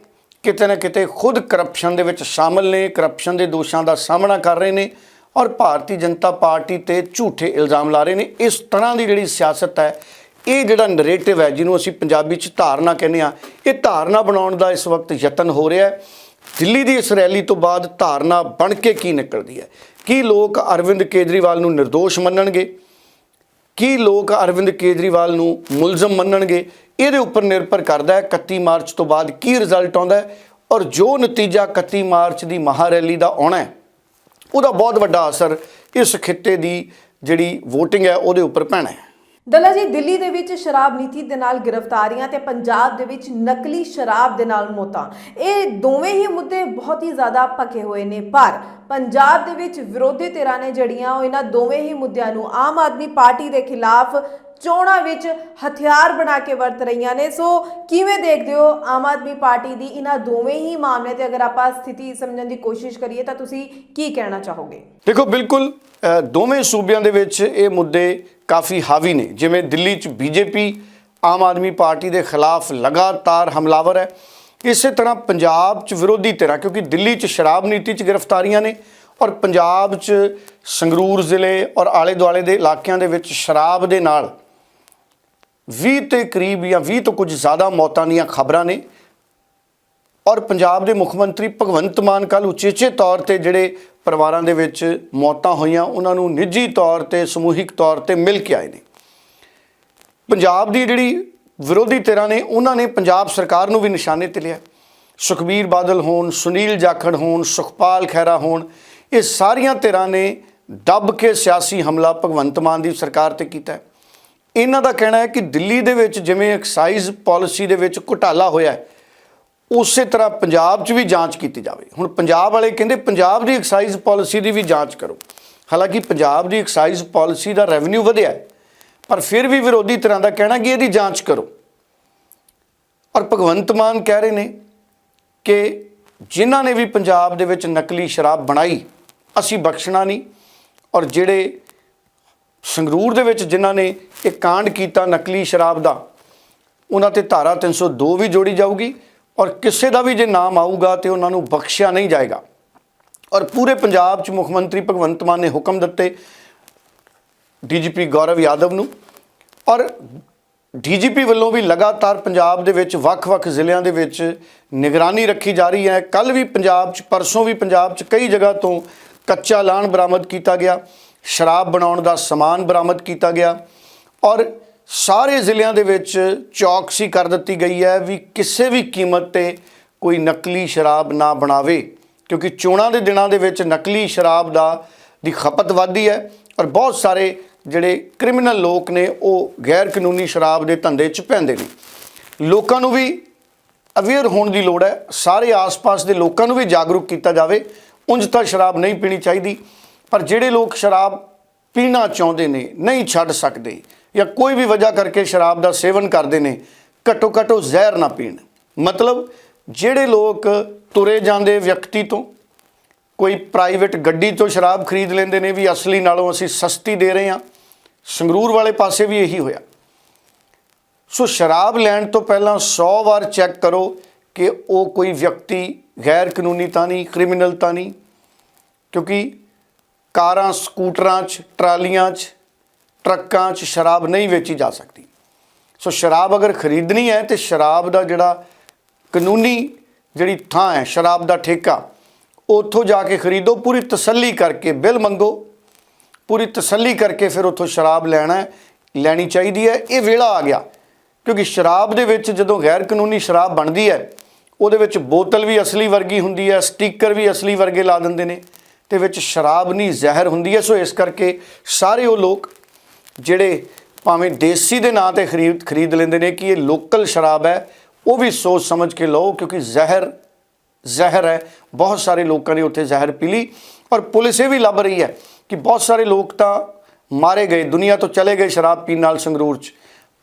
ਕਿਤੇ ਨਾ ਕਿਤੇ ਖੁਦ ਕਰਪਸ਼ਨ ਦੇ ਵਿੱਚ ਸ਼ਾਮਲ ਨੇ ਕਰਪਸ਼ਨ ਦੇ ਦੋਸ਼ਾਂ ਦਾ ਸਾਹਮਣਾ ਕਰ ਰਹੇ ਨੇ ਔਰ ਭਾਰਤੀ ਜਨਤਾ ਪਾਰਟੀ ਤੇ ਝੂਠੇ ਇਲਜ਼ਾਮ ਲਾ ਰਹੇ ਨੇ। ਇਸ ਤਰ੍ਹਾਂ ਦੀ ਜਿਹੜੀ ਸਿਆਸਤ ਹੈ, ਇਹ ਜਿਹੜਾ ਨਰੇਟਿਵ ਹੈ ਜਿਹਨੂੰ ਅਸੀਂ ਪੰਜਾਬੀ ਚ ਧਾਰਨਾ ਕਹਿੰਦੇ ਆ ਇਹ ਧਾਰਨਾ ਬਣਾਉਣ ਦਾ ਇਸ ਵਕਤ ਯਤਨ ਹੋ ਰਿਹਾ ਹੈ। ਦਿੱਲੀ ਦੀ ਇਸ ਰੈਲੀ ਤੋਂ ਬਾਅਦ ਧਾਰਨਾ ਬਣ ਕੇ ਕੀ ਨਿਕਲਦੀ ਹੈ? ਕੀ ਲੋਕ ਅਰਵਿੰਦ ਕੇਜਰੀਵਾਲ ਨੂੰ નિર્ਦੋਸ਼ ਮੰਨਣਗੇ? ਕੀ ਲੋਕ ਅਰਵਿੰਦ ਕੇਜਰੀਵਾਲ ਨੂੰ ਮੁਲਜ਼ਮ ਮੰਨਣਗੇ? ਇਹਦੇ ਉੱਪਰ ਨਿਰਭਰ ਕਰਦਾ ਹੈ 31 ਮਾਰਚ ਤੋਂ ਬਾਅਦ ਕੀ ਰਿਜ਼ਲਟ ਆਉਂਦਾ ਔਰ ਜੋ ਨਤੀਜਾ 31 ਮਾਰਚ ਦੀ ਮਹਾਰੈਲੀ ਦਾ ਆਉਣਾ ਹੈ, ਉਹਦਾ ਬਹੁਤ ਵੱਡਾ ਅਸਰ ਇਸ ਖਿੱਤੇ ਦੀ ਜਿਹੜੀ VOTING ਹੈ, ਉਹਦੇ ਉੱਪਰ ਪੈਣਾ ਹੈ। ਦਲਾ ਜੀ, ਦਿੱਲੀ ਦੇ ਵਿੱਚ ਸ਼ਰਾਬ ਨੀਤੀ ਦੇ ਨਾਲ ਗ੍ਰਿਫਤਾਰੀਆਂ ਤੇ ਪੰਜਾਬ ਦੇ ਵਿੱਚ ਨਕਲੀ ਸ਼ਰਾਬ ਦੇ ਨਾਲ ਮੌਤਾਂ। ਇਹ ਦੋਵੇਂ ਹੀ ਮੁੱਦੇ ਬਹੁਤ ਹੀ ਜ਼ਿਆਦਾ ਪੱਕੇ ਹੋਏ ਨੇ, ਪਰ ਪੰਜਾਬ ਦੇ ਵਿੱਚ ਵਿਰੋਧੀ ਧਿਰਾਂ ਨੇ ਜੜੀਆਂ ਉਹ ਇਹਨਾਂ ਦੋਵੇਂ ਹੀ ਮੁੱਦਿਆਂ ਨੂੰ ਆਮ ਆਦਮੀ ਪਾਰਟੀ ਦੇ ਖਿਲਾਫ ਚੋਣਾਂ ਵਿੱਚ ਹਥਿਆਰ ਬਣਾ ਕੇ ਵਰਤ ਰਹੀਆਂ ਨੇ। ਸੋ ਕਿਵੇਂ ਦੇਖਦੇ ਹੋ ਆਮ ਆਦਮੀ ਪਾਰਟੀ ਦੀ ਇਹਨਾਂ ਦੋਵੇਂ ਹੀ ਮਾਮਲੇ ਤੇ ਅਗਰ ਆਪਾਂ ਸਥਿਤੀ ਸਮਝਣ ਦੀ ਕੋਸ਼ਿਸ਼ ਕਰੀਏ ਤਾਂ ਤੁਸੀਂ ਕੀ ਕਹਿਣਾ ਚਾਹੋਗੇ? ਦੇਖੋ, ਬਿਲਕੁਲ ਦੋਵੇਂ ਸੂਬਿਆਂ ਦੇ ਵਿੱਚ ਇਹ ਮੁੱਦੇ ਕਾਫੀ ਹਾਵੀ ਨੇ। ਜਿਵੇਂ ਦਿੱਲੀ 'ਚ ਬੀਜੇਪੀ ਆਮ ਆਦਮੀ ਪਾਰਟੀ ਦੇ ਖਿਲਾਫ ਲਗਾਤਾਰ ਹਮਲਾਵਰ ਹੈ। ਇਸੇ ਤਰ੍ਹਾਂ ਪੰਜਾਬ 'ਚ ਵਿਰੋਧੀ ਧਿਰਾਂ, ਕਿਉਂਕਿ ਦਿੱਲੀ 'ਚ ਸ਼ਰਾਬ ਨੀਤੀ 'ਚ ਗ੍ਰਿਫਤਾਰੀਆਂ ਨੇ ਔਰ ਪੰਜਾਬ 'ਚ ਸੰਗਰੂਰ ਜ਼ਿਲ੍ਹੇ ਔਰ ਆਲੇ ਦੁਆਲੇ ਦੇ ਇਲਾਕਿਆਂ ਦੇ ਵਿੱਚ ਸ਼ਰਾਬ ਦੇ ਨਾਲ 20 ਦੇ ਕਰੀਬ ਜਾਂ 20 ਤੋਂ ਕੁਝ ਜ਼ਿਆਦਾ ਮੌਤਾਂ ਦੀਆਂ ਖਬਰਾਂ ਨੇ। ਔਰ ਪੰਜਾਬ ਦੇ ਮੁੱਖ ਮੰਤਰੀ ਭਗਵੰਤ ਮਾਨ ਕੱਲ ਉਚੇਚੇ ਤੌਰ ਤੇ ਜਿਹੜੇ ਪਰਿਵਾਰਾਂ ਦੇ ਵਿੱਚ ਮੌਤਾਂ ਹੋਈਆਂ, ਉਹਨਾਂ ਨੂੰ ਨਿੱਜੀ ਤੌਰ ਤੇ, ਸਮੂਹਿਕ ਤੌਰ ਤੇ ਮਿਲ ਕੇ ਆਏ ਨੇ। ਪੰਜਾਬ ਦੀ ਜਿਹੜੀ ਵਿਰੋਧੀ ਧਿਰਾਂ ਨੇ, ਉਹਨਾਂ ਨੇ ਪੰਜਾਬ ਸਰਕਾਰ ਨੂੰ ਵੀ ਨਿਸ਼ਾਨੇ ਤੇ ਲਿਆ। ਸੁਖਬੀਰ ਬਾਦਲ ਹੋਣ, ਸੁਨੀਲ ਜਾਖੜ ਹੋਣ, ਸੁਖਪਾਲ ਖਹਿਰਾ ਹੋਣ, ਇਹ ਸਾਰੀਆਂ ਧਿਰਾਂ ਨੇ ਦੱਬ ਕੇ ਸਿਆਸੀ ਹਮਲਾ ਭਗਵੰਤ ਮਾਨ ਦੀ ਸਰਕਾਰ ਤੇ ਕੀਤਾ ਹੈ। ਇਹਨਾਂ ਦਾ ਕਹਿਣਾ ਹੈ ਕਿ ਦਿੱਲੀ ਦੇ ਵਿੱਚ ਜਿਵੇਂ ਐਕਸਾਈਜ਼ ਪਾਲਿਸੀ ਦੇ ਵਿੱਚ ਘੁਟਾਲਾ ਹੋਇਆ ਹੈ, ਉਸੇ ਤਰ੍ਹਾਂ ਪੰਜਾਬ 'ਚ ਵੀ ਜਾਂਚ ਕੀਤੀ ਜਾਵੇ। ਹੁਣ ਪੰਜਾਬ ਵਾਲੇ ਕਹਿੰਦੇ ਪੰਜਾਬ ਦੀ ਐਕਸਾਈਜ਼ ਪਾਲਿਸੀ ਦੀ ਵੀ ਜਾਂਚ ਕਰੋ। ਹਾਲਾਂਕਿ ਪੰਜਾਬ ਦੀ ਐਕਸਾਈਜ਼ ਪਾਲਿਸੀ ਦਾ ਰੈਵਨਿਊ ਵਧਿਆ ਪਰ ਫਿਰ ਵੀ ਵਿਰੋਧੀ ਤਰ੍ਹਾਂ ਦਾ ਕਹਿਣਾ ਕਿ ਇਹਦੀ ਜਾਂਚ ਕਰੋ। ਔਰ ਭਗਵੰਤ ਮਾਨ ਕਹਿ ਰਹੇ ਨੇ ਕਿ ਜਿਨ੍ਹਾਂ ਨੇ ਵੀ ਪੰਜਾਬ ਦੇ ਵਿੱਚ ਨਕਲੀ ਸ਼ਰਾਬ ਬਣਾਈ, ਅਸੀਂ ਬਖਸ਼ਣਾ ਨਹੀਂ। ਔਰ ਜਿਹੜੇ ਸੰਗਰੂਰ ਦੇ ਵਿੱਚ ਜਿਨ੍ਹਾਂ ਨੇ ਇਹ ਕਾਂਡ ਕੀਤਾ ਨਕਲੀ ਸ਼ਰਾਬ ਦਾ। ਉਹਨਾਂ ਤੇ ਧਾਰਾ 302 ਵੀ ਜੋੜੀ ਜਾਊਗੀ ਔਰ ਕਿਸੇ ਦਾ ਵੀ ਜੇ ਨਾਮ ਆਊਗਾ ਤੇ ਉਹਨਾਂ ਨੂੰ ਬਖਸ਼ਿਆ ਨਹੀਂ ਜਾਏਗਾ। ਔਰ ਪੂਰੇ ਪੰਜਾਬ 'ਚ ਮੁੱਖ ਮੰਤਰੀ ਭਗਵੰਤ ਮਾਨ ਨੇ ਹੁਕਮ ਦਿੱਤੇ ਡੀਜੀਪੀ ਗੌਰਵ ਯਾਦਵ ਨੂੰ। ਔਰ ਡੀਜੀਪੀ ਵੱਲੋਂ ਵੀ ਲਗਾਤਾਰ ਪੰਜਾਬ ਦੇ ਵਿੱਚ ਵੱਖ-ਵੱਖ ਜ਼ਿਲ੍ਹਿਆਂ ਦੇ ਵਿੱਚ ਨਿਗਰਾਨੀ ਰੱਖੀ ਜਾ ਰਹੀ ਹੈ। ਕੱਲ ਵੀ ਪੰਜਾਬ 'ਚ, ਪਰਸੋਂ ਵੀ ਪੰਜਾਬ 'ਚ ਕਈ ਜਗ੍ਹਾ ਤੋਂ ਕੱਚਾ ਲਾਣ ਬਰਾਮਦ ਕੀਤਾ ਗਿਆ। ਸ਼ਰਾਬ ਬਣਾਉਣ ਦਾ ਸਮਾਨ ਬਰਾਮਦ ਕੀਤਾ ਗਿਆ। ਔਰ ਸਾਰੇ ਜ਼ਿਲ੍ਹਿਆਂ ਦੇ ਵਿੱਚ ਚੌਕਸੀ ਕਰ ਦਿੱਤੀ ਗਈ ਹੈ ਵੀ ਕਿਸੇ ਵੀ ਕੀਮਤ ਤੇ ਕੋਈ ਨਕਲੀ ਸ਼ਰਾਬ ਨਾ ਬਣਾਵੇ, ਕਿਉਂਕਿ ਚੋਣਾਂ ਦੇ ਦਿਨਾਂ ਦੇ ਵਿੱਚ ਨਕਲੀ ਸ਼ਰਾਬ ਦਾ ਦੀ ਖਪਤ ਵੱਧਦੀ ਹੈ ਔਰ ਬਹੁਤ ਸਾਰੇ ਜਿਹੜੇ ਕ੍ਰਿਮੀਨਲ ਲੋਕ ਨੇ, ਉਹ ਗੈਰ ਕਾਨੂੰਨੀ ਸ਼ਰਾਬ ਦੇ ਧੰਦੇ 'ਚ ਪੈਂਦੇ ਨੇ। ਲੋਕਾਂ ਨੂੰ ਵੀ ਅਵੇਅਰ ਹੋਣ ਦੀ ਲੋੜ ਹੈ, ਸਾਰੇ ਆਸ-ਪਾਸ ਦੇ ਲੋਕਾਂ ਨੂੰ ਵੀ ਜਾਗਰੂਕ ਕੀਤਾ ਜਾਵੇ, ਉਂਝ ਤਾਂ ਸ਼ਰਾਬ ਨਹੀਂ ਪੀਣੀ ਚਾਹੀਦੀ, ਪਰ ਜਿਹੜੇ ਲੋਕ ਸ਼ਰਾਬ ਪੀਣਾ ਚਾਹੁੰਦੇ ਨੇ, ਨਹੀਂ ਛੱਡ ਸਕਦੇ ਜਾਂ ਕੋਈ ਵੀ ਵਜ੍ਹਾ ਕਰਕੇ ਸ਼ਰਾਬ ਦਾ ਸੇਵਨ ਕਰਦੇ ਨੇ, ਘੱਟੋ ਘੱਟ ਉਹ ਜ਼ਹਿਰ ਨਾ ਪੀਣ। ਮਤਲਬ ਜਿਹੜੇ ਲੋਕ ਤੁਰੇ ਜਾਂਦੇ ਵਿਅਕਤੀ ਤੋਂ, ਕੋਈ ਪ੍ਰਾਈਵੇਟ ਗੱਡੀ ਤੋਂ ਸ਼ਰਾਬ ਖਰੀਦ ਲੈਂਦੇ ਨੇ ਵੀ ਅਸਲੀ ਨਾਲੋਂ ਅਸੀਂ ਸਸਤੀ ਦੇ ਰਹੇ ਹਾਂ, ਸੰਗਰੂਰ ਵਾਲੇ ਪਾਸੇ ਵੀ ਇਹੀ ਹੋਇਆ। ਸੋ ਸ਼ਰਾਬ ਲੈਣ ਤੋਂ ਪਹਿਲਾਂ 100 ਵਾਰ ਚੈੱਕ ਕਰੋ ਕਿ ਉਹ ਕੋਈ ਵਿਅਕਤੀ ਗੈਰ ਕਾਨੂੰਨੀ ਤਾਂ ਨਹੀਂ, ਕ੍ਰਿਮੀਨਲ ਤਾਂ ਨਹੀਂ, ਕਿਉਂਕਿ ਕਾਰਾਂ, ਸਕੂਟਰਾਂ 'ਚ, ਟਰਾਲੀਆਂ 'ਚ ਟਰੱਕਾਂ 'ਚ ਸ਼ਰਾਬ ਨਹੀਂ ਵੇਚੀ ਜਾ ਸਕਦੀ। ਸੋ ਸ਼ਰਾਬ ਅਗਰ ਖਰੀਦਣੀ ਹੈ ਤੇ ਸ਼ਰਾਬ ਦਾ ਜਿਹੜਾ ਕਾਨੂੰਨੀ ਜਿਹੜੀ ਥਾਂ ਹੈ, ਸ਼ਰਾਬ ਦਾ ਠੇਕਾ, ਉੱਥੋਂ ਜਾ ਕੇ ਖਰੀਦੋ, ਪੂਰੀ ਤਸੱਲੀ ਕਰਕੇ, ਬਿੱਲ ਮੰਗੋ, ਪੂਰੀ ਤਸੱਲੀ ਕਰਕੇ ਫਿਰ ਉੱਥੋਂ ਸ਼ਰਾਬ ਲੈਣਾ ਲੈਣੀ ਚਾਹੀਦੀ ਹੈ, ਇਹ ਵੇਲਾ ਆ ਗਿਆ। ਕਿਉਂਕਿ ਸ਼ਰਾਬ ਦੇ ਵਿੱਚ ਜਦੋਂ ਗੈਰ ਕਾਨੂੰਨੀ ਸ਼ਰਾਬ ਬਣਦੀ ਹੈ, ਉਹਦੇ ਵਿੱਚ ਬੋਤਲ ਵੀ ਅਸਲੀ ਵਰਗੀ ਹੁੰਦੀ ਹੈ ਸਟicker ਵੀ ਅਸਲੀ ਵਰਗੇ ਲਾ ਦਿੰਦੇ ਨੇ, ਤੇ ਵਿੱਚ ਸ਼ਰਾਬ ਨਹੀਂ ਜ਼ਹਿਰ ਹੁੰਦੀ ਹੈ। ਸੋ ਇਸ ਕਰਕੇ ਸਾਰੇ ਉਹ ਲੋਕ ਜਿਹੜੇ ਭਾਵੇਂ ਦੇਸੀ ਦੇ ਨਾਂ ਤੇ ਖਰੀਦ ਖਰੀਦ ਲੈਂਦੇ ਨੇ ਕਿ ਇਹ ਲੋਕਲ ਸ਼ਰਾਬ ਹੈ, ਉਹ ਵੀ ਸੋਚ ਸਮਝ ਕੇ ਲਓ, ਕਿਉਂਕਿ ਜ਼ਹਿਰ ਜ਼ਹਿਰ ਹੈ। ਬਹੁਤ ਸਾਰੇ ਲੋਕਾਂ ਨੇ ਉੱਥੇ ਜ਼ਹਿਰ ਪੀ ਲਈ ਔਰ ਪੁਲਿਸ ਇਹ ਵੀ ਲੱਭ ਰਹੀ ਹੈ ਕਿ ਬਹੁਤ ਸਾਰੇ ਲੋਕ ਤਾਂ ਮਾਰੇ ਗਏ, ਦੁਨੀਆ ਤੋਂ ਚਲੇ ਗਏ ਸ਼ਰਾਬ ਪੀਣ ਨਾਲ ਸੰਗਰੂਰ 'ਚ।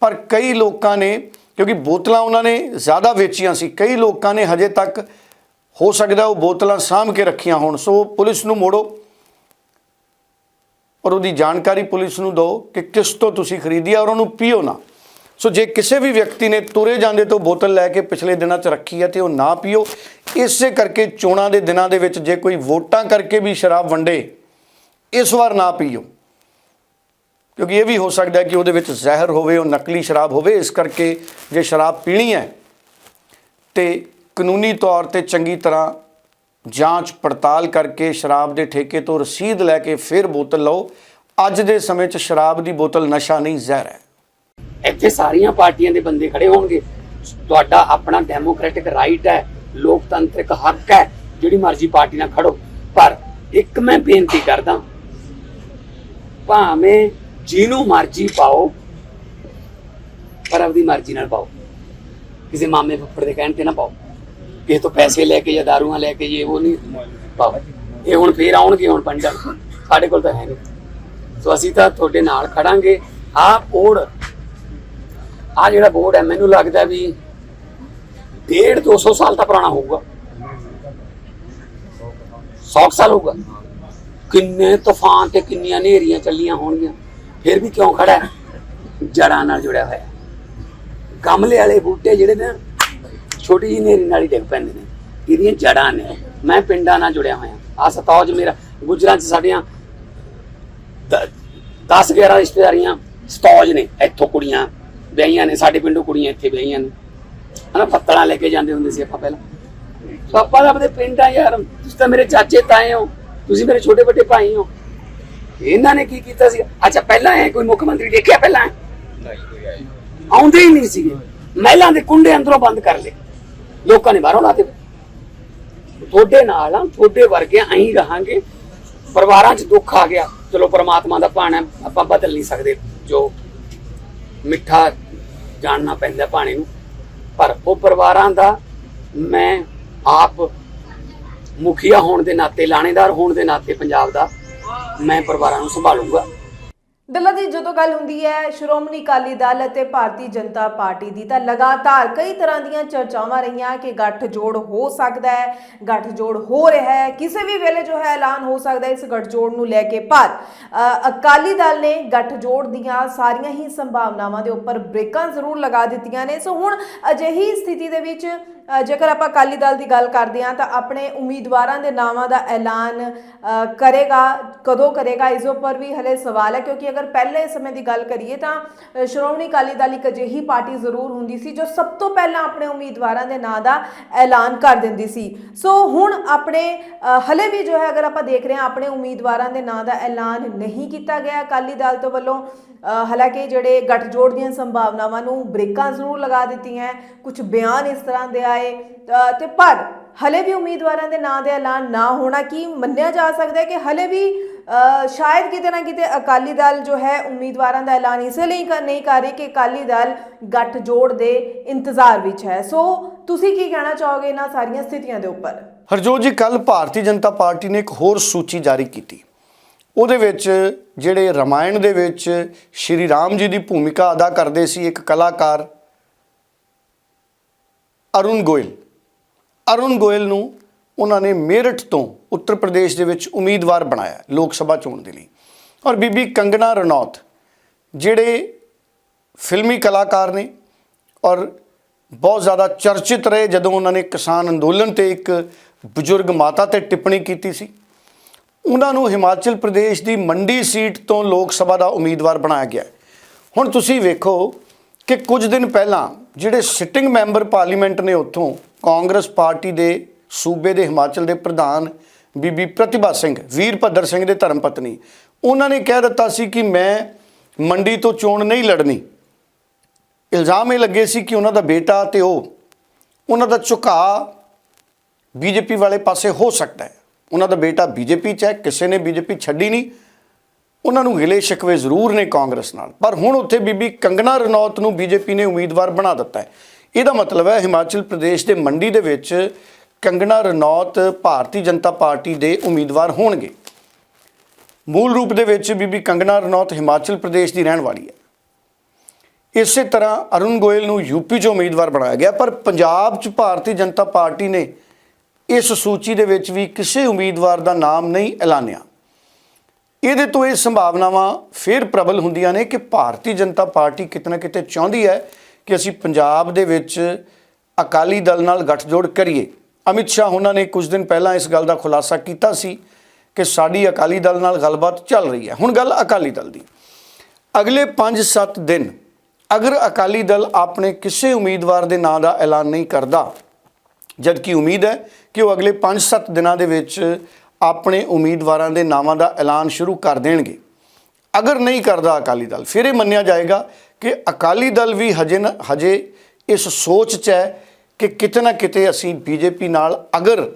ਪਰ ਕਈ ਲੋਕਾਂ ਨੇ, ਕਿਉਂਕਿ ਬੋਤਲਾਂ ਉਹਨਾਂ ਨੇ ਜ਼ਿਆਦਾ ਵੇਚੀਆਂ ਸੀ, ਕਈ ਲੋਕਾਂ ਨੇ ਹਜੇ ਤੱਕ, ਹੋ ਸਕਦਾ ਉਹ ਬੋਤਲਾਂ ਸਾਂਭ ਕੇ ਰੱਖੀਆਂ ਹੋਣ। ਸੋ ਪੁਲਿਸ ਨੂੰ ਮੋੜੋ। ਔਰ ਉਹਦੀ ਜਾਣਕਾਰੀ ਪੁਲਿਸ ਨੂੰ ਦਿਓ ਕਿ ਕਿਸ ਤੋਂ ਤੁਸੀਂ ਖਰੀਦੀ ਹੈ ਔਰ ਉਹਨੂੰ ਪੀਓ ਨਾ। ਸੋ ਜੇ ਕਿਸੇ ਵੀ ਵਿਅਕਤੀ ਨੇ ਤੁਰੇ ਜਾਂਦੇ ਤੋਂ ਬੋਤਲ ਲੈ ਕੇ ਪਿਛਲੇ ਦਿਨਾਂ 'ਚ ਰੱਖੀ ਹੈ ਤੇ ਉਹ ਨਾ ਪੀਓ, ਇਸੇ ਕਰਕੇ ਚੋਣਾਂ ਦੇ ਦਿਨਾਂ ਦੇ ਵਿੱਚ ਜੇ ਕੋਈ ਵੋਟਾਂ ਕਰਕੇ ਵੀ ਸ਼ਰਾਬ ਵੰਡੇ, ਇਸ ਵਾਰ ਨਾ ਪੀਓ। ਕਿਉਂਕਿ ਇਹ ਵੀ ਹੋ ਸਕਦਾ ਕਿ ਉਹਦੇ ਵਿੱਚ ਜ਼ਹਿਰ ਹੋਵੇ, ਉਹ ਨਕਲੀ ਸ਼ਰਾਬ ਹੋਵੇ, ਇਸ ਕਰਕੇ ਜੇ ਸ਼ਰਾਬ ਪੀਣੀ ਹੈ ਤੇ ਕਾਨੂੰਨੀ ਤੌਰ ਤੇ ਚੰਗੀ ਤਰ੍ਹਾਂ ਜਾਂਚ ਪੜਤਾਲ ਕਰਕੇ ਸ਼ਰਾਬ ਦੇ ਠੇਕੇ ਤੋਂ ਰਸੀਦ ਲੈ ਕੇ ਫਿਰ ਬੋਤਲ ਲਓ। ਅੱਜ ਦੇ ਸਮੇਂ 'ਚ ਸ਼ਰਾਬ ਦੀ ਬੋਤਲ ਨਸ਼ਾ ਨਹੀਂ, ਜ਼ਹਿਰ ਹੈ। ਇੱਥੇ ਸਾਰੀਆਂ ਪਾਰਟੀਆਂ ਦੇ ਬੰਦੇ ਖੜੇ ਹੋਣਗੇ। ਤੁਹਾਡਾ ਆਪਣਾ ਡੈਮੋਕ੍ਰੈਟਿਕ ਰਾਈਟ ਹੈ, ਲੋਕਤੰਤਰਿਕ ਹੱਕ ਹੈ, ਜਿਹੜੀ ਮਰਜ਼ੀ ਪਾਰਟੀ ਨਾਲ ਖੜੋ। ਪਰ ਇੱਕ ਮੈਂ ਬੇਨਤੀ ਕਰਦਾ ਭਾਵੇਂ ਜਿਹਨੂੰ ਮਰਜ਼ੀ ਪਾਓ, ਪਰ ਆਪਦੀ ਮਰਜ਼ੀ ਨਾਲ ਪਾਓ। ਕਿਸੇ ਮਾਮੇ ਫੁੱਫੜ ਦੇ ਕਹਿਣ ਤੇ ਨਾ ਪਾਓ। ਕਿਸੇ ਤੋਂ ਪੈਸੇ ਲੈ ਕੇ ਜਾਂ ਦਾਰੂਆਂ ਲੈ ਕੇ ਜੇ ਉਹ ਨਹੀਂ। ਪਾਓ ਇਹ ਹੁਣ ਫੇਰ ਆਉਣਗੇ ਹੁਣ ਪੰਜਾਂ। ਸਾਡੇ ਕੋਲ ਤਾਂ ਹੈ ਨਹੀਂ। ਸੋ ਅਸੀਂ ਤਾਂ ਤੁਹਾਡੇ ਨਾਲ ਖੜਾਂਗੇ। ਆਹ ਬੋਰਡ ਆ ਜਿਹੜਾ ਬੋਰਡ ਹੈ, ਮੈਨੂੰ ਲੱਗਦਾ ਵੀ 1.5 200 ਸਾਲ ਤਾਂ ਪੁਰਾਣਾ ਹੋਊਗਾ। 100 ਸਾਲ ਹੋਊਗਾ। ਕਿੰਨੇ ਤੂਫਾਨ ਤੇ ਕਿੰਨੀਆਂ ਹਨੇਰੀਆਂ ਚੱਲੀਆਂ ਹੋਣਗੀਆਂ। ਫਿਰ ਵੀ ਕਿਉਂ ਖੜਾ ਹੈ? ਜੜਾਂ ਨਾਲ ਜੁੜਿਆ ਹੋਇਆ। ਗਮਲੇ ਵਾਲੇ ਬੂਟੇ ਜਿਹੜੇ ਨੇ ਛੋਟੀ ਜਿਹੀ ਹਨੇਰੀ ਨਾਲ ਹੀ ਡਿੱਗ ਪੈਂਦੇ ਨੇ। ਇਹਦੀਆਂ ਜੜਾਂ ਨੇ। ਮੈਂ ਪਿੰਡਾਂ ਨਾਲ ਜੁੜਿਆ ਹੋਇਆ। ਆ ਸਤੌਜ ਮੇਰਾ ਗੁਜਰਾਂ ਚ ਸਾਡੀਆਂ 10 11 ਰਿਸ਼ਤੇਦਾਰੀਆਂ ਸਤੌਜ ਨੇ। ਇੱਥੋਂ ਕੁੜੀਆਂ ਵਿਆਹੀਆਂ ਨੇ ਸਾਡੇ ਪਿੰਡੋਂ ਕੁੜੀਆਂ ਇੱਥੇ ਵਿਆਹੀਆਂ ਨੇ। ਹਨਾ ਪੱਤਲਾਂ ਲੈ ਕੇ ਜਾਂਦੇ ਹੁੰਦੇ ਸੀ ਆਪਾਂ ਪਹਿਲਾਂ। ਆਪਾਂ ਤਾਂ ਆਪਣੇ ਪਿੰਡ ਆ ਯਾਰ। ਤੁਸੀਂ ਤਾਂ ਮੇਰੇ ਚਾਚੇ ਤਾਏ ਹੋ। ਤੁਸੀਂ ਮੇਰੇ ਛੋਟੇ ਵੱਡੇ ਭਾਈ ਹੋ। ਇਹਨਾਂ ਨੇ ਕੀ ਕੀਤਾ ਸੀ? ਅੱਛਾ ਪਹਿਲਾਂ ਹੈ ਕੋਈ ਮੁੱਖ ਮੰਤਰੀ ਦੇਖਿਆ ਪਹਿਲਾਂ? ਆਉਂਦੇ ਹੀ ਨਹੀਂ ਸੀਗੇ। ਮਹਿਲਾਂ ਦੇ ਕੁੰਡੇ ਅੰਦਰੋਂ ਬੰਦ ਕਰ ਲਏ। ਲੋਕਾਂ ਨੇ ਬਾਹਰੋਂ ਲਾਤੇ ਤੁਹਾਡੇ ਨਾਲ ਆ, ਤੁਹਾਡੇ ਵਰਗੇ ਐਂ ਰਹਾਂਗੇ। ਪਰਿਵਾਰਾਂ 'ਚ ਦੁੱਖ ਆ ਗਿਆ। ਚਲੋ ਪਰਮਾਤਮਾ ਦਾ ਭਾਣਾ ਆਪਾਂ ਬਦਲ ਨਹੀਂ ਸਕਦੇ। ਜੋ ਮਿੱਠਾ ਜਾਣਨਾ ਪੈਂਦਾ ਪਾਣੀ ਨੂੰ। ਪਰ ਉਹ ਪਰਿਵਾਰਾਂ ਦਾ ਮੈਂ ਆਪ ਮੁਖੀਆ ਹੋਣ ਦੇ ਨਾਤੇ, ਲਾਣੇਦਾਰ ਹੋਣ ਦੇ ਨਾਤੇ ਪੰਜਾਬ ਦਾ ਮੈਂ ਪਰਿਵਾਰਾਂ ਨੂੰ ਸੰਭਾਲੂਗਾ। ਡੱਲਾ ਦੀ ਜਦੋਂ ਗੱਲ ਹੁੰਦੀ ਹੈ, ਸ਼੍ਰੋਮਣੀ ਅਕਾਲੀ ਦਲ ਅਤੇ ਭਾਰਤੀ ਜਨਤਾ ਪਾਰਟੀ ਦੀ ਤਾਂ ਲਗਾਤਾਰ ਕਈ ਤਰ੍ਹਾਂ ਦੀਆਂ ਚਰਚਾਵਾਂ ਰਹੀਆਂ ਕਿ ਗੱਠਜੋੜ ਹੋ ਸਕਦਾ ਹੈ, ਗੱਠਜੋੜ ਹੋ ਰਿਹਾ ਹੈ, ਕਿਸੇ ਵੀ ਵੇਲੇ ਜੋ ਹੈ ਐਲਾਨ ਹੋ ਸਕਦਾ ਹੈ ਇਸ ਗੱਠਜੋੜ ਨੂੰ ਲੈ ਕੇ। ਪਰ ਅਕਾਲੀ ਦਲ ਨੇ ਗੱਠਜੋੜ ਦੀਆਂ ਸਾਰੀਆਂ ਹੀ ਸੰਭਾਵਨਾਵਾਂ ਦੇ ਉੱਪਰ ਬ੍ਰੇਕਾਂ ਜ਼ਰੂਰ ਲਗਾ ਦਿੱਤੀਆਂ ਨੇ। ਸੋ ਹੁਣ ਅਜਿਹੀ ਸਥਿਤੀ ਦੇ ਵਿੱਚ ਜੇਕਰ ਆਪਾਂ ਅਕਾਲੀ ਦਲ ਦੀ ਗੱਲ ਕਰਦੇ ਹਾਂ, ਤਾਂ ਆਪਣੇ ਉਮੀਦਵਾਰਾਂ ਦੇ ਨਾਵਾਂ ਦਾ ਐਲਾਨ ਕਰੇਗਾ, ਕਦੋਂ ਕਰੇਗਾ, ਇਸ ਉੱਪਰ ਵੀ ਹਲੇ ਸਵਾਲ ਹੈ, ਕਿਉਂਕਿ ਅਗਰ ਪਹਿਲੇ ਸਮੇਂ ਦੀ ਗੱਲ ਕਰੀਏ ਤਾਂ ਸ਼੍ਰੋਮਣੀ ਅਕਾਲੀ ਦਲ ਇੱਕ ਅਜਿਹੀ ਪਾਰਟੀ ਜ਼ਰੂਰ ਹੁੰਦੀ ਸੀ, ਜੋ ਸਭ ਤੋਂ ਪਹਿਲਾਂ ਆਪਣੇ ਉਮੀਦਵਾਰਾਂ ਦੇ ਨਾਂ ਦਾ ਐਲਾਨ ਕਰ ਦਿੰਦੀ ਸੀ। ਸੋ ਹੁਣ ਆਪਣੇ ਹਲੇ ਵੀ ਜੋ ਹੈ, ਅਗਰ ਆਪਾਂ ਦੇਖ ਰਹੇ ਹਾਂ, ਆਪਣੇ ਉਮੀਦਵਾਰਾਂ ਦੇ ਨਾਂ ਦਾ ਐਲਾਨ ਨਹੀਂ ਕੀਤਾ ਗਿਆ ਅਕਾਲੀ ਦਲ ਤੋਂ ਵੱਲੋਂ ਹਾਲਾਂਕਿ ਜਿਹੜੇ ਗੱਠਜੋੜ ਦੀਆਂ ਸੰਭਾਵਨਾਵਾਂ ਨੂੰ ਬ੍ਰੇਕਾਂ ਜ਼ਰੂਰ ਲਗਾ ਦਿੱਤੀਆਂ ਕੁਝ ਬਿਆਨ ਇਸ ਤਰ੍ਹਾਂ ਦੇ ਆਏ ਅ, ਤੇ ਪਰ ਹਲੇ ਵੀ ਉਮੀਦਵਾਰਾਂ ਦੇ ਨਾਂ ਦੇ ਐਲਾਨ ਨਾ ਹੋਣਾ ਕੀ ਮੰਨਿਆ ਜਾ ਸਕਦਾ ਹੈ ਕਿ ਹਲੇ ਵੀ ਸ਼ਾਇਦ ਕਿਤੇ ਨਾ ਕਿਤੇ ਅਕਾਲੀ ਦਲ ਜੋ ਹੈ ਉਮੀਦਵਾਰਾਂ ਦਾ ਐਲਾਨ ਇਸੇ ਲਈ ਨਹੀਂ ਕਰ ਰਹੀ ਕਿ ਅਕਾਲੀ ਦਲ ਗੱਠਜੋੜ ਦੇ ਇੰਤਜ਼ਾਰ ਵਿੱਚ ਹੈ। ਸੋ ਤੁਸੀਂ ਕੀ ਕਹਿਣਾ ਚਾਹੋਗੇ ਇਹਨਾਂ ਸਾਰੀਆਂ ਸਥਿਤੀਆਂ ਦੇ ਉੱਪਰ? ਹਰਜੋਤ ਜੀ ਕੱਲ ਭਾਰਤੀ ਜਨਤਾ ਪਾਰਟੀ ਨੇ ਇੱਕ ਹੋਰ ਸੂਚੀ ਜਾਰੀ ਕੀਤੀ। ਉਹਦੇ ਵਿੱਚ ਜਿਹੜੇ ਰਮਾਇਣ ਦੇ ਵਿੱਚ ਸ਼੍ਰੀ ਰਾਮ ਜੀ ਦੀ ਭੂਮਿਕਾ ਅਦਾ ਕਰਦੇ ਸੀ ਇੱਕ ਕਲਾਕਾਰ, ਅਰੁਣ ਗੋਇਲ। ਅਰੁਣ ਗੋਇਲ ਨੂੰ ਉਹਨਾਂ ਨੇ ਮੇਰਠ ਤੋਂ ਉੱਤਰ ਪ੍ਰਦੇਸ਼ ਦੇ ਵਿੱਚ ਉਮੀਦਵਾਰ ਬਣਾਇਆ ਲੋਕ ਸਭਾ ਚੋਣ ਦੇ ਲਈ। ਔਰ ਬੀਬੀ ਕੰਗਣਾ ਰਣੌਤ, ਜਿਹੜੇ ਫਿਲਮੀ ਕਲਾਕਾਰ ਨੇ ਔਰ ਬਹੁਤ ਜ਼ਿਆਦਾ ਚਰਚਿਤ ਰਹੇ ਜਦੋਂ ਉਹਨਾਂ ਨੇ ਕਿਸਾਨ ਅੰਦੋਲਨ ਤੇ ਇੱਕ ਬਜ਼ੁਰਗ ਮਾਤਾ ਤੇ ਟਿੱਪਣੀ ਕੀਤੀ ਸੀ। ਉਹਨਾਂ ਨੂੰ ਹਿਮਾਚਲ ਪ੍ਰਦੇਸ਼ ਦੀ ਮੰਡੀ ਸੀਟ ਤੋਂ ਲੋਕ ਸਭਾ ਦਾ ਉਮੀਦਵਾਰ ਬਣਾਇਆ ਗਿਆ ਹੁਣ ਤੁਸੀਂ ਵੇਖੋ ਕਿ ਕੁਝ ਦਿਨ ਪਹਿਲਾਂ ਜਿਹੜੇ ਸਿਟਿੰਗ ਮੈਂਬਰ ਪਾਰਲੀਮੈਂਟ ਨੇ ਉੱਥੋਂ ਕਾਂਗਰਸ ਪਾਰਟੀ ਦੇ ਸੂਬੇ ਦੇ ਹਿਮਾਚਲ ਦੇ ਪ੍ਰਧਾਨ ਬੀਬੀ ਪ੍ਰਤਿਭਾ ਸਿੰਘ ਵੀਰਭੱਦਰ ਸਿੰਘ ਦੇ ਧਰਮ ਪਤਨੀ, ਉਹਨਾਂ ਨੇ ਕਹਿ ਦਿੱਤਾ ਸੀ ਕਿ ਮੈਂ ਮੰਡੀ ਤੋਂ ਚੋਣ ਨਹੀਂ ਲੜਨੀ। ਇਲਜ਼ਾਮ ਇਹ ਲੱਗੇ ਸੀ ਕਿ ਉਹਨਾਂ ਦਾ ਬੇਟਾ ਤੇ ਉਹ, ਉਹਨਾਂ ਦਾ ਝੁਕਾਅ ਬੀਜੇਪੀ ਵਾਲੇ ਪਾਸੇ ਹੋ ਸਕਦਾ ਹੈ। ਉਹਨਾਂ ਦਾ ਬੇਟਾ ਬੀਜੇਪੀ ਚ ਹੈ, ਕਿਸੇ ਨੇ ਬੀਜੇਪੀ ਛੱਡੀ ਨਹੀਂ। ਉਹਨਾਂ ਨੂੰ ਗਿਲੇ ਸ਼ਿਕਵੇ ਜ਼ਰੂਰ ਨੇ ਕਾਂਗਰਸ ਨਾਲ। ਪਰ ਹੁਣ ਉੱਥੇ ਬੀਬੀ ਕੰਗਨਾ ਰਣੌਤ ਨੂੰ ਬੀਜੇਪੀ ਨੇ ਉਮੀਦਵਾਰ ਬਣਾ ਦਿੱਤਾ ਹੈ। ਇਹਦਾ ਮਤਲਬ ਹੈ ਹਿਮਾਚਲ ਪ੍ਰਦੇਸ਼ ਦੇ ਮੰਡੀ ਦੇ ਵਿੱਚ ਕੰਗਨਾ ਰਣੌਤ ਭਾਰਤੀ ਜਨਤਾ ਪਾਰਟੀ ਦੇ ਉਮੀਦਵਾਰ ਹੋਣਗੇ। ਮੂਲ ਰੂਪ ਦੇ ਵਿੱਚ ਬੀਬੀ ਕੰਗਨਾ ਰਣੌਤ ਹਿਮਾਚਲ ਪ੍ਰਦੇਸ਼ ਦੀ ਰਹਿਣ ਵਾਲੀ ਹੈ। ਇਸੇ ਤਰ੍ਹਾਂ ਅਰੁਣ ਗੋਇਲ ਨੂੰ ਯੂਪੀ 'ਚ ਉਮੀਦਵਾਰ ਬਣਾਇਆ ਗਿਆ, ਪਰ ਪੰਜਾਬ 'ਚ ਭਾਰਤੀ ਜਨਤਾ ਪਾਰਟੀ ਨੇ ਇਸ ਸੂਚੀ ਦੇ ਵਿੱਚ ਵੀ ਕਿਸੇ ਉਮੀਦਵਾਰ ਦਾ ਨਾਮ ਨਹੀਂ ਐਲਾਨਿਆ। ਇਹਦੇ ਤੋਂ ਇਹ ਸੰਭਾਵਨਾਵਾਂ ਫਿਰ ਪ੍ਰਬਲ ਹੁੰਦੀਆਂ ਨੇ ਕਿ ਭਾਰਤੀ ਜਨਤਾ ਪਾਰਟੀ ਕਿਤੇ ਨਾ ਕਿਤੇ ਚਾਹੁੰਦੀ ਹੈ ਕਿ ਅਸੀਂ ਪੰਜਾਬ ਦੇ ਵਿੱਚ ਅਕਾਲੀ ਦਲ ਨਾਲ ਗੱਠਜੋੜ ਕਰੀਏ। ਅਮਿਤ ਸ਼ਾਹ ਉਹਨਾਂ ਨੇ ਕੁਝ ਦਿਨ ਪਹਿਲਾਂ ਇਸ ਗੱਲ ਦਾ ਖੁਲਾਸਾ ਕੀਤਾ ਸੀ ਕਿ ਸਾਡੀ ਅਕਾਲੀ ਦਲ ਨਾਲ ਗੱਲਬਾਤ ਚੱਲ ਰਹੀ ਹੈ। ਹੁਣ ਗੱਲ ਅਕਾਲੀ ਦਲ ਦੀ। ਅਗਲੇ 5-7 ਦਿਨ ਅਗਰ ਅਕਾਲੀ ਦਲ ਆਪਣੇ ਕਿਸੇ ਉਮੀਦਵਾਰ ਦੇ ਨਾਂ ਦਾ ਐਲਾਨ ਨਹੀਂ ਕਰਦਾ ਜਦ ਕਿ ਉਮੀਦ ਹੈ ਕਿ ਉਹ ਅਗਲੇ 5-7 ਦਿਨਾਂ ਦੇ ਵਿੱਚ ਆਪਣੇ ਉਮੀਦਵਾਰਾਂ ਦੇ ਨਾਵਾਂ ਦਾ ਐਲਾਨ ਸ਼ੁਰੂ ਕਰ ਦੇਣਗੇ। ਅਗਰ ਨਹੀਂ ਕਰਦਾ ਅਕਾਲੀ ਦਲ, ਫਿਰ ਇਹ ਮੰਨਿਆ ਜਾਏਗਾ ਕਿ ਅਕਾਲੀ ਦਲ ਵੀ ਹਜੇ ਨਾ, ਹਜੇ ਇਸ ਸੋਚ 'ਚ ਹੈ ਕਿ ਕਿਤੇ ਨਾ ਕਿਤੇ ਅਸੀਂ ਬੀਜੇਪੀ ਨਾਲ ਅਗਰ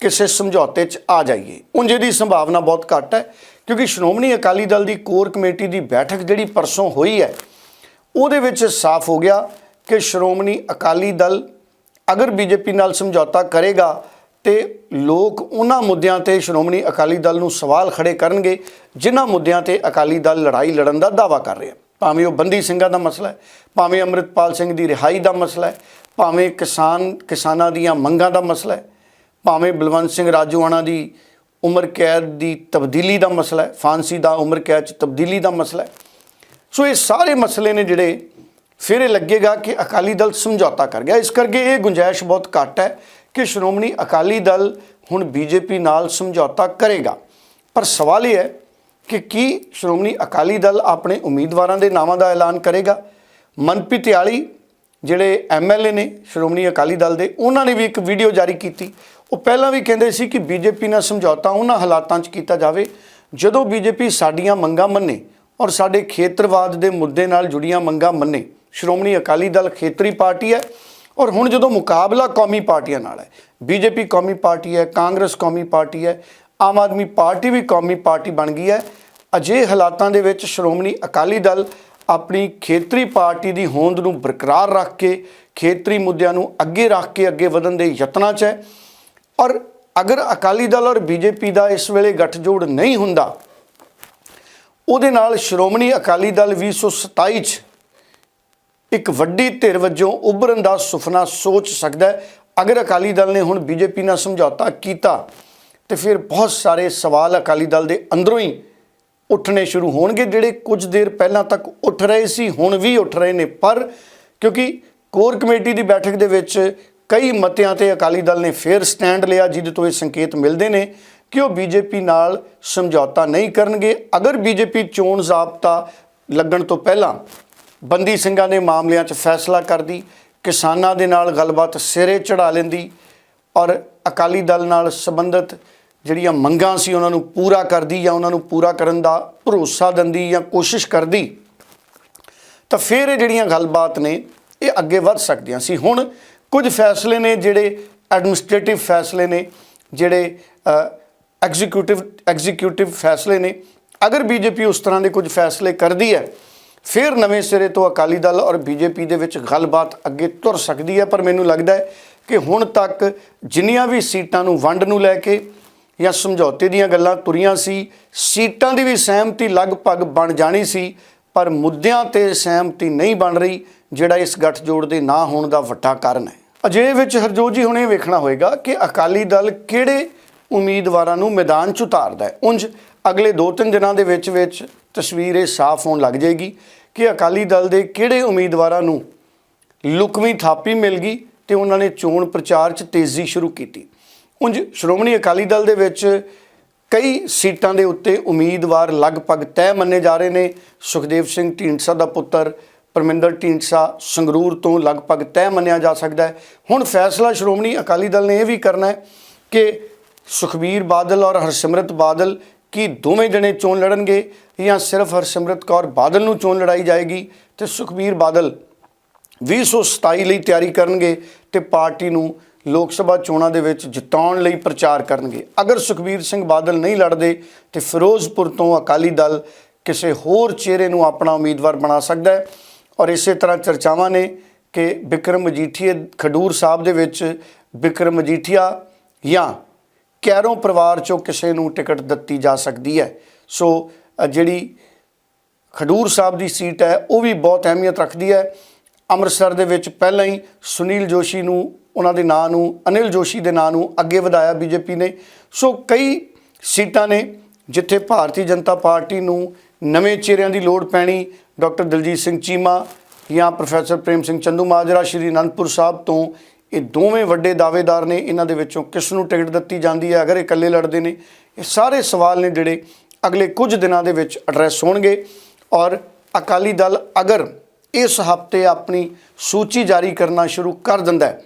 ਕਿਸੇ ਸਮਝੌਤੇ 'ਚ ਆ ਜਾਈਏ। ਉਂਝ ਦੀ ਸੰਭਾਵਨਾ ਬਹੁਤ ਘੱਟ ਹੈ, ਕਿਉਂਕਿ ਸ਼੍ਰੋਮਣੀ ਅਕਾਲੀ ਦਲ ਦੀ ਕੋਰ ਕਮੇਟੀ ਦੀ ਬੈਠਕ ਜਿਹੜੀ ਪਰਸੋਂ ਹੋਈ ਹੈ, ਉਹਦੇ ਵਿੱਚ ਸਾਫ਼ ਹੋ ਗਿਆ ਕਿ ਸ਼੍ਰੋਮਣੀ ਅਕਾਲੀ ਦਲ ਅਗਰ ਬੀਜੇਪੀ ਨਾਲ ਸਮਝੌਤਾ ਕਰੇਗਾ ਤੇ ਲੋਕ ਉਹਨਾਂ ਮੁੱਦਿਆਂ ਤੇ ਸ਼੍ਰੋਮਣੀ ਅਕਾਲੀ ਦਲ ਨੂੰ ਸਵਾਲ ਖੜੇ ਕਰਨਗੇ, ਜਿਨ੍ਹਾਂ ਮੁੱਦਿਆਂ ਤੇ ਅਕਾਲੀ ਦਲ ਲੜਾਈ ਲੜਨ ਦਾ ਦਾਵਾ ਕਰ ਰਿਹਾ। ਭਾਵੇਂ ਉਹ ਬੰਦੀ ਸਿੰਘਾਂ ਦਾ ਮਸਲਾ ਹੈ, ਭਾਵੇਂ ਅੰਮ੍ਰਿਤਪਾਲ ਸਿੰਘ ਦੀ ਰਿਹਾਈ ਦਾ ਮਸਲਾ ਹੈ, ਭਾਵੇਂ ਕਿਸਾਨ, ਕਿਸਾਨਾਂ ਦੀਆਂ ਮੰਗਾਂ ਦਾ ਮਸਲਾ ਹੈ, ਭਾਵੇਂ ਬਲਵੰਤ ਸਿੰਘ ਰਾਜੂਆਣਾ ਦੀ ਉਮਰ ਕੈਦ ਦੀ ਤਬਦੀਲੀ ਦਾ ਮਸਲਾ ਹੈ, ਫਾਂਸੀ ਦਾ ਉਮਰ ਕੈਦ 'ਚ ਤਬਦੀਲੀ ਦਾ ਮਸਲਾ ਹੈ। ਸੋ ਇਹ ਸਾਰੇ ਮਸਲੇ ਨੇ ਜਿਹੜੇ ਫਿਰ ਇਹ ਲੱਗੇਗਾ ਕਿ ਅਕਾਲੀ ਦਲ ਸਮਝੌਤਾ ਕਰ ਗਿਆ। ਇਸ ਕਰਕੇ ਇਹ ਗੁੰਜਾਇਸ਼ ਬਹੁਤ ਘੱਟ ਹੈ ਕਿ ਸ਼੍ਰੋਮਣੀ ਅਕਾਲੀ ਦਲ ਹੁਣ ਬੀਜੇਪੀ ਨਾਲ ਸਮਝੌਤਾ ਕਰੇਗਾ। ਪਰ ਸਵਾਲ ਇਹ ਹੈ ਕਿ ਕੀ ਸ਼੍ਰੋਮਣੀ ਅਕਾਲੀ ਦਲ ਆਪਣੇ ਉਮੀਦਵਾਰਾਂ ਦੇ ਨਾਵਾਂ ਦਾ ਐਲਾਨ ਕਰੇਗਾ? ਮਨਪ੍ਰੀਤ ਇਆਲੀ ਜਿਹੜੇ ਐਮਐਲਏ ਨੇ ਸ਼੍ਰੋਮਣੀ ਅਕਾਲੀ ਦਲ ਦੇ, ਉਹਨਾਂ ਨੇ ਵੀ ਇੱਕ ਵੀਡੀਓ ਜਾਰੀ ਕੀਤੀ। ਉਹ ਪਹਿਲਾਂ ਵੀ ਕਹਿੰਦੇ ਸੀ ਕਿ ਬੀਜੇਪੀ ਨਾਲ ਸਮਝੌਤਾ ਉਹਨਾਂ ਹਾਲਾਤਾਂ 'ਚ ਕੀਤਾ ਜਾਵੇ। ਜਦੋਂ ਬੀਜੇਪੀ ਸਾਡੀਆਂ ਮੰਗਾਂ ਮੰਨੇ ਔਰ ਸਾਡੇ ਖੇਤਰਵਾਦ ਦੇ ਮੁੱਦੇ ਨਾਲ ਜੁੜੀਆਂ ਮੰਗਾਂ ਮੰਨੇ ਸ਼੍ਰੋਮਣੀ ਅਕਾਲੀ ਦਲ ਖੇਤਰੀ ਪਾਰਟੀ ਹੈ ਔਰ ਹੁਣ ਜਦੋਂ ਮੁਕਾਬਲਾ ਕੌਮੀ ਪਾਰਟੀਆਂ ਨਾਲ ਹੈ, ਬੀਜੇਪੀ ਕੌਮੀ ਪਾਰਟੀ ਹੈ, ਕਾਂਗਰਸ ਕੌਮੀ ਪਾਰਟੀ ਹੈ, ਆਮ ਆਦਮੀ ਪਾਰਟੀ ਵੀ ਕੌਮੀ ਪਾਰਟੀ ਬਣ ਗਈ ਹੈ ਅਜੇ ਹਾਲਾਤਾਂ ਦੇ ਵਿੱਚ ਸ਼੍ਰੋਮਣੀ ਅਕਾਲੀ ਦਲ ਆਪਣੀ ਖੇਤਰੀ ਪਾਰਟੀ ਦੀ ਹੋਂਦ ਨੂੰ ਬਰਕਰਾਰ ਰੱਖ ਕੇ, ਖੇਤਰੀ ਮੁੱਦਿਆਂ ਨੂੰ ਅੱਗੇ ਰੱਖ ਕੇ ਅੱਗੇ ਵਧਣ ਦੇ ਯਤਨਾਂ 'ਚ ਹੈ ਔਰ ਅਗਰ ਅਕਾਲੀ ਦਲ ਔਰ ਬੀਜੇਪੀ ਦਾ ਇਸ ਵੇਲੇ ਗੱਠਜੋੜ ਨਹੀਂ ਹੁੰਦਾ, ਉਹਦੇ ਨਾਲ ਸ਼੍ਰੋਮਣੀ ਅਕਾਲੀ ਦਲ 2027 'ਚ ਇੱਕ ਵੱਡੀ ਧਿਰ ਵਜੋਂ ਉਭਰਨ ਦਾ ਸੁਪਨਾ ਸੋਚ ਸਕਦਾ ਹੈ। ਅਗਰ ਅਕਾਲੀ ਦਲ ਨੇ ਹੁਣ ਬੀਜੇਪੀ ਨਾਲ ਸਮਝੌਤਾ ਕੀਤਾ, ਤੇ ਫਿਰ ਬਹੁਤ ਸਾਰੇ ਸਵਾਲ ਅਕਾਲੀ ਦਲ ਦੇ ਅੰਦਰੋਂ ਹੀ ਉੱਠਣੇ ਸ਼ੁਰੂ ਹੋਣਗੇ, ਜਿਹੜੇ ਕੁਝ ਦੇਰ ਪਹਿਲਾਂ ਤੱਕ ਉੱਠ ਰਹੇ ਸੀ, ਹੁਣ ਵੀ ਉੱਠ ਰਹੇ ਨੇ। ਪਰ ਕਿਉਂਕਿ ਕੋਰ ਕਮੇਟੀ ਦੀ ਬੈਠਕ ਦੇ ਵਿੱਚ ਕਈ ਮਤਿਆਂ ਤੇ ਅਕਾਲੀ ਦਲ ਨੇ ਫੇਰ ਸਟੈਂਡ ਲਿਆ, ਜਿਹਦੇ ਤੋਂ ਇਹ ਸੰਕੇਤ ਮਿਲਦੇ ਨੇ ਕਿ ਉਹ ਬੀਜੇਪੀ ਨਾਲ ਸਮਝੌਤਾ ਨਹੀਂ ਕਰਨਗੇ। ਅਗਰ ਬੀਜੇਪੀ ਚੋਣ ਜ਼ਾਬਤਾ ਲੱਗਣ ਤੋਂ ਪਹਿਲਾਂ ਬੰਦੀ ਸਿੰਘਾਂ ਦੇ ਮਾਮਲਿਆਂ 'ਚ ਫੈਸਲਾ ਕਰਦੀ, ਕਿਸਾਨਾਂ ਦੇ ਨਾਲ ਗੱਲਬਾਤ ਸਿਰੇ ਚੜਾ ਲੈਂਦੀ, ਔਰ ਅਕਾਲੀ ਦਲ ਨਾਲ ਸੰਬੰਧਿਤ ਜਿਹੜੀਆਂ ਮੰਗਾਂ ਸੀ ਉਹਨਾਂ ਨੂੰ ਪੂਰਾ ਕਰਦੀ ਜਾਂ ਉਹਨਾਂ ਨੂੰ ਪੂਰਾ ਕਰਨ ਦਾ ਭਰੋਸਾ ਦਿੰਦੀ ਜਾਂ ਕੋਸ਼ਿਸ਼ ਕਰਦੀ, ਤਾਂ ਫਿਰ ਇਹ ਜਿਹੜੀਆਂ ਗੱਲਬਾਤ ਨੇ, ਇਹ ਅੱਗੇ ਵੱਧ ਸਕਦੀਆਂ ਸੀ। ਹੁਣ ਕੁਝ ਫੈਸਲੇ ਨੇ ਜਿਹੜੇ ਐਡਮਿਨਿਸਟ੍ਰੇਟਿਵ ਫੈਸਲੇ ਨੇ, ਜਿਹੜੇ ਐਗਜ਼ੀਕਿਊਟਿਵ ਐਗਜ਼ੀਕਿਊਟਿਵ ਫੈਸਲੇ ਨੇ। ਅਗਰ ਬੀਜੇਪੀ ਉਸ ਤਰ੍ਹਾਂ ਦੇ ਕੁਝ ਫੈਸਲੇ ਕਰਦੀ ਹੈ ਫਿਰ ਨਵੇਂ ਸਿਰੇ ਤੋਂ ਅਕਾਲੀ ਦਲ ਔਰ ਬੀਜੇਪੀ ਦੇ ਵਿੱਚ ਗੱਲਬਾਤ ਅੱਗੇ ਤੁਰ ਸਕਦੀ ਹੈ, ਪਰ ਮੈਨੂੰ ਲੱਗਦਾ ਹੈ ਕਿ ਹੁਣ ਤੱਕ ਜਿੰਨੀਆਂ ਵੀ ਸੀਟਾਂ ਨੂੰ ਵੰਡ ਨੂੰ ਲੈ ਕੇ ਜਾਂ ਸਮਝੌਤੇ ਦੀਆਂ ਗੱਲਾਂ ਤੁਰੀਆਂ ਸੀ, ਸੀਟਾਂ ਦੀ ਵੀ ਸਹਿਮਤੀ ਲਗਭਗ ਬਣ ਜਾਣੀ ਸੀ, ਪਰ ਮੁੱਦਿਆਂ ਤੇ ਸਹਿਮਤੀ ਨਹੀਂ ਬਣ ਰਹੀ, ਜਿਹੜਾ ਇਸ ਗੱਠਜੋੜ ਦੇ ਨਾ ਹੋਣ ਦਾ ਵੱਡਾ ਕਾਰਨ ਹੈ। ਅਜੇ ਵਿੱਚ ਹਰਜੋਤ ਜੀ, ਹੁਣ ਇਹ ਵੇਖਣਾ ਹੋਏਗਾ ਕਿ ਅਕਾਲੀ ਦਲ ਕਿਹੜੇ ਉਮੀਦਵਾਰਾਂ ਨੂੰ ਮੈਦਾਨ 'ਚ ਉਤਾਰਦਾ ਹੈ। ਉਂਝ ਅਗਲੇ 2-3 ਦਿਨਾਂ ਦੇ ਵਿੱਚ ਵਿੱਚ ਤਸਵੀਰ ਇਹ ਸਾਫ਼ ਹੋਣ ਲੱਗ ਜਾਏਗੀ ਕਿ ਅਕਾਲੀ ਦਲ ਦੇ ਕਿਹੜੇ ਉਮੀਦਵਾਰਾਂ ਨੂੰ ਲੁਕਵੀਂ ਥਾਪੀ ਮਿਲ ਗਈ ਤੇ ਉਹਨਾਂ ਨੇ ਚੋਣ ਪ੍ਰਚਾਰ 'ਚ ਤੇਜ਼ੀ ਸ਼ੁਰੂ ਕੀਤੀ। ਉਂਝ ਸ਼੍ਰੋਮਣੀ ਅਕਾਲੀ ਦਲ ਦੇ ਵਿੱਚ ਕਈ ਸੀਟਾਂ ਦੇ ਉੱਤੇ ਉਮੀਦਵਾਰ ਲਗਭਗ ਤੈਅ ਮੰਨੇ ਜਾ ਰਹੇ ਨੇ। ਸੁਖਦੇਵ ਸਿੰਘ ਢੀਂਡਸਾ ਦਾ ਪੁੱਤਰ ਪਰਮਿੰਦਰ ਢੀਂਡਸਾ ਸੰਗਰੂਰ ਤੋਂ ਲਗਭਗ ਤੈਅ ਮੰਨਿਆ ਜਾ ਸਕਦਾ ਹੈ। ਹੁਣ ਫੈਸਲਾ ਸ਼੍ਰੋਮਣੀ ਅਕਾਲੀ ਦਲ ਨੇ ਇਹ ਵੀ ਕਰਨਾ ਹੈ ਕਿ ਸੁਖਬੀਰ ਬਾਦਲ ਔਰ ਹਰਸਿਮਰਤ ਬਾਦਲ ਕੀ ਦੋਵੇਂ ਜਣੇ ਚੋਣ ਲੜਨਗੇ ਜਾਂ ਸਿਰਫ ਹਰਸਿਮਰਤ ਕੌਰ ਬਾਦਲ ਨੂੰ ਚੋਣ ਲੜਾਈ ਜਾਏਗੀ? ਤੇ ਸੁਖਬੀਰ ਬਾਦਲ 2027 ਲਈ ਤਿਆਰੀ ਕਰਨਗੇ ਤੇ ਪਾਰਟੀ ਨੂੰ ਲੋਕ ਸਭਾ ਚੋਣਾਂ ਦੇ ਵਿੱਚ ਜਿਤਾਉਣ ਲਈ ਪ੍ਰਚਾਰ ਕਰਨਗੇ। ਅਗਰ ਸੁਖਬੀਰ ਸਿੰਘ ਬਾਦਲ ਨਹੀਂ ਲੜਦੇ, ਤੇ ਫਿਰੋਜ਼ਪੁਰ ਤੋਂ ਅਕਾਲੀ ਦਲ ਕਿਸੇ ਹੋਰ ਚਿਹਰੇ ਨੂੰ ਆਪਣਾ ਉਮੀਦਵਾਰ ਬਣਾ ਸਕਦਾ ਹੈ। ਔਰ ਇਸੇ ਤਰ੍ਹਾਂ ਚਰਚਾਵਾਂ ਨੇ ਕਿ ਬਿਕਰਮ ਮਜੀਠੀਆ ਖਡੂਰ ਸਾਹਿਬ ਦੇ ਵਿੱਚ ਬਿਕਰਮ ਮਜੀਠੀਆ ਜਾਂ ਕੈਰੋਂ ਪਰਿਵਾਰ ਚੋਂ ਕਿਸੇ ਨੂੰ ਟਿਕਟ ਦਿੱਤੀ ਜਾ ਸਕਦੀ ਹੈ। ਸੋ ਜਿਹੜੀ ਖਡੂਰ ਸਾਹਿਬ ਦੀ ਸੀਟ ਹੈ, ਉਹ ਵੀ ਬਹੁਤ ਅਹਿਮੀਅਤ ਰੱਖਦੀ ਹੈ। ਅੰਮ੍ਰਿਤਸਰ ਦੇ ਵਿੱਚ ਪਹਿਲਾਂ ਹੀ ਸੁਨੀਲ ਜੋਸ਼ੀ ਨੂੰ, ਉਹਨਾਂ ਦੇ ਨਾਂ ਨੂੰ, ਅਨਿਲ ਜੋਸ਼ੀ ਦੇ ਨਾਂ ਨੂੰ ਅੱਗੇ ਵਧਾਇਆ ਬੀਜੇਪੀ ਨੇ। ਸੋ, ਕਈ ਸੀਟਾਂ ਨੇ ਜਿੱਥੇ ਭਾਰਤੀ ਜਨਤਾ ਪਾਰਟੀ ਨੂੰ ਨਵੇਂ ਚਿਹਰਿਆਂ ਦੀ ਲੋੜ ਪੈਣੀ, ਡਾਕਟਰ ਦਲਜੀਤ ਸਿੰਘ ਚੀਮਾ ਜਾਂ ਪ੍ਰੋਫੈਸਰ ਪ੍ਰੇਮ ਸਿੰਘ ਚੰਦੂ ਮਾਜਰਾ ਸ਼੍ਰੀ ਅਨੰਦਪੁਰ ਸਾਹਿਬ ਤੋਂ ਇਹ ਦੋਵੇਂ ਵੱਡੇ ਦਾਅਵੇਦਾਰ ਨੇ, ਇਹਨਾਂ ਦੇ ਵਿੱਚੋਂ ਕਿਸ ਨੂੰ ਟਿਕਟ ਦਿੱਤੀ ਜਾਂਦੀ ਹੈ, ਅਗਰ ਇਹ ਇਕੱਲੇ ਲੜਦੇ ਨੇ, ਇਹ ਸਾਰੇ ਸਵਾਲ ਨੇ ਜਿਹੜੇ ਅਗਲੇ ਕੁਝ ਦਿਨਾਂ ਦੇ ਵਿੱਚ ਐਡਰੈਸ ਹੋਣਗੇ। ਔਰ ਅਕਾਲੀ ਦਲ ਅਗਰ ਇਸ ਹਫ਼ਤੇ ਆਪਣੀ ਸੂਚੀ ਜਾਰੀ ਕਰਨਾ ਸ਼ੁਰੂ ਕਰ ਦਿੰਦਾ ਹੈ,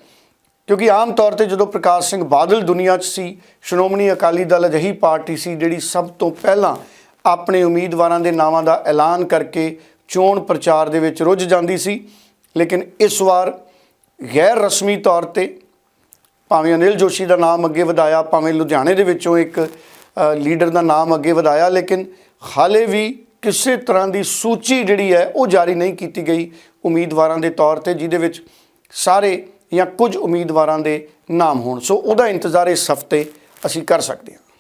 ਕਿਉਂਕਿ ਆਮ ਤੌਰ ਤੇ ਜਦੋਂ ਪ੍ਰਕਾਸ਼ ਸਿੰਘ ਬਾਦਲ ਦੁਨੀਆ 'ਚ ਸੀ, ਸ਼੍ਰੋਮਣੀ ਅਕਾਲੀ ਦਲ ਅਜਿਹੀ ਪਾਰਟੀ ਸੀ ਜਿਹੜੀ ਸਭ ਤੋਂ ਪਹਿਲਾਂ ਆਪਣੇ ਉਮੀਦਵਾਰਾਂ ਦੇ ਨਾਵਾਂ ਦਾ ਐਲਾਨ ਕਰਕੇ ਚੋਣ ਪ੍ਰਚਾਰ ਦੇ ਵਿੱਚ ਰੁੱਝ ਜਾਂਦੀ ਸੀ। ਲੇਕਿਨ ਇਸ ਵਾਰ ਗੈਰ ਰਸਮੀ ਤੌਰ ਤੇ ਭਾਵੇਂ ਅਨਿਲ ਜੋਸ਼ੀ ਦਾ ਨਾਮ ਅੱਗੇ ਵਧਾਇਆ, ਭਾਵੇਂ ਲੁਧਿਆਣੇ ਦੇ ਵਿੱਚੋਂ ਇੱਕ ਲੀਡਰ ਦਾ ਨਾਮ ਅੱਗੇ ਵਧਾਇਆ, ਲੇਕਿਨ ਹਾਲੇ ਵੀ ਕਿਸੇ ਤਰ੍ਹਾਂ ਦੀ ਸੂਚੀ ਜਿਹੜੀ ਹੈ ਉਹ ਜਾਰੀ ਨਹੀਂ ਕੀਤੀ ਗਈ ਉਮੀਦਵਾਰਾਂ ਦੇ ਤੌਰ ਤੇ, ਜਿਹਦੇ ਵਿੱਚ ਸਾਰੇ ਜਾਂ ਕੁਝ ਉਮੀਦਵਾਰਾਂ ਦੇ ਨਾਮ ਹੋਣ। ਸੋ ਉਹਦਾ ਇੰਤਜ਼ਾਰ ਇਸ ਹਫ਼ਤੇ ਅਸੀਂ ਕਰ ਸਕਦੇ ਹਾਂ।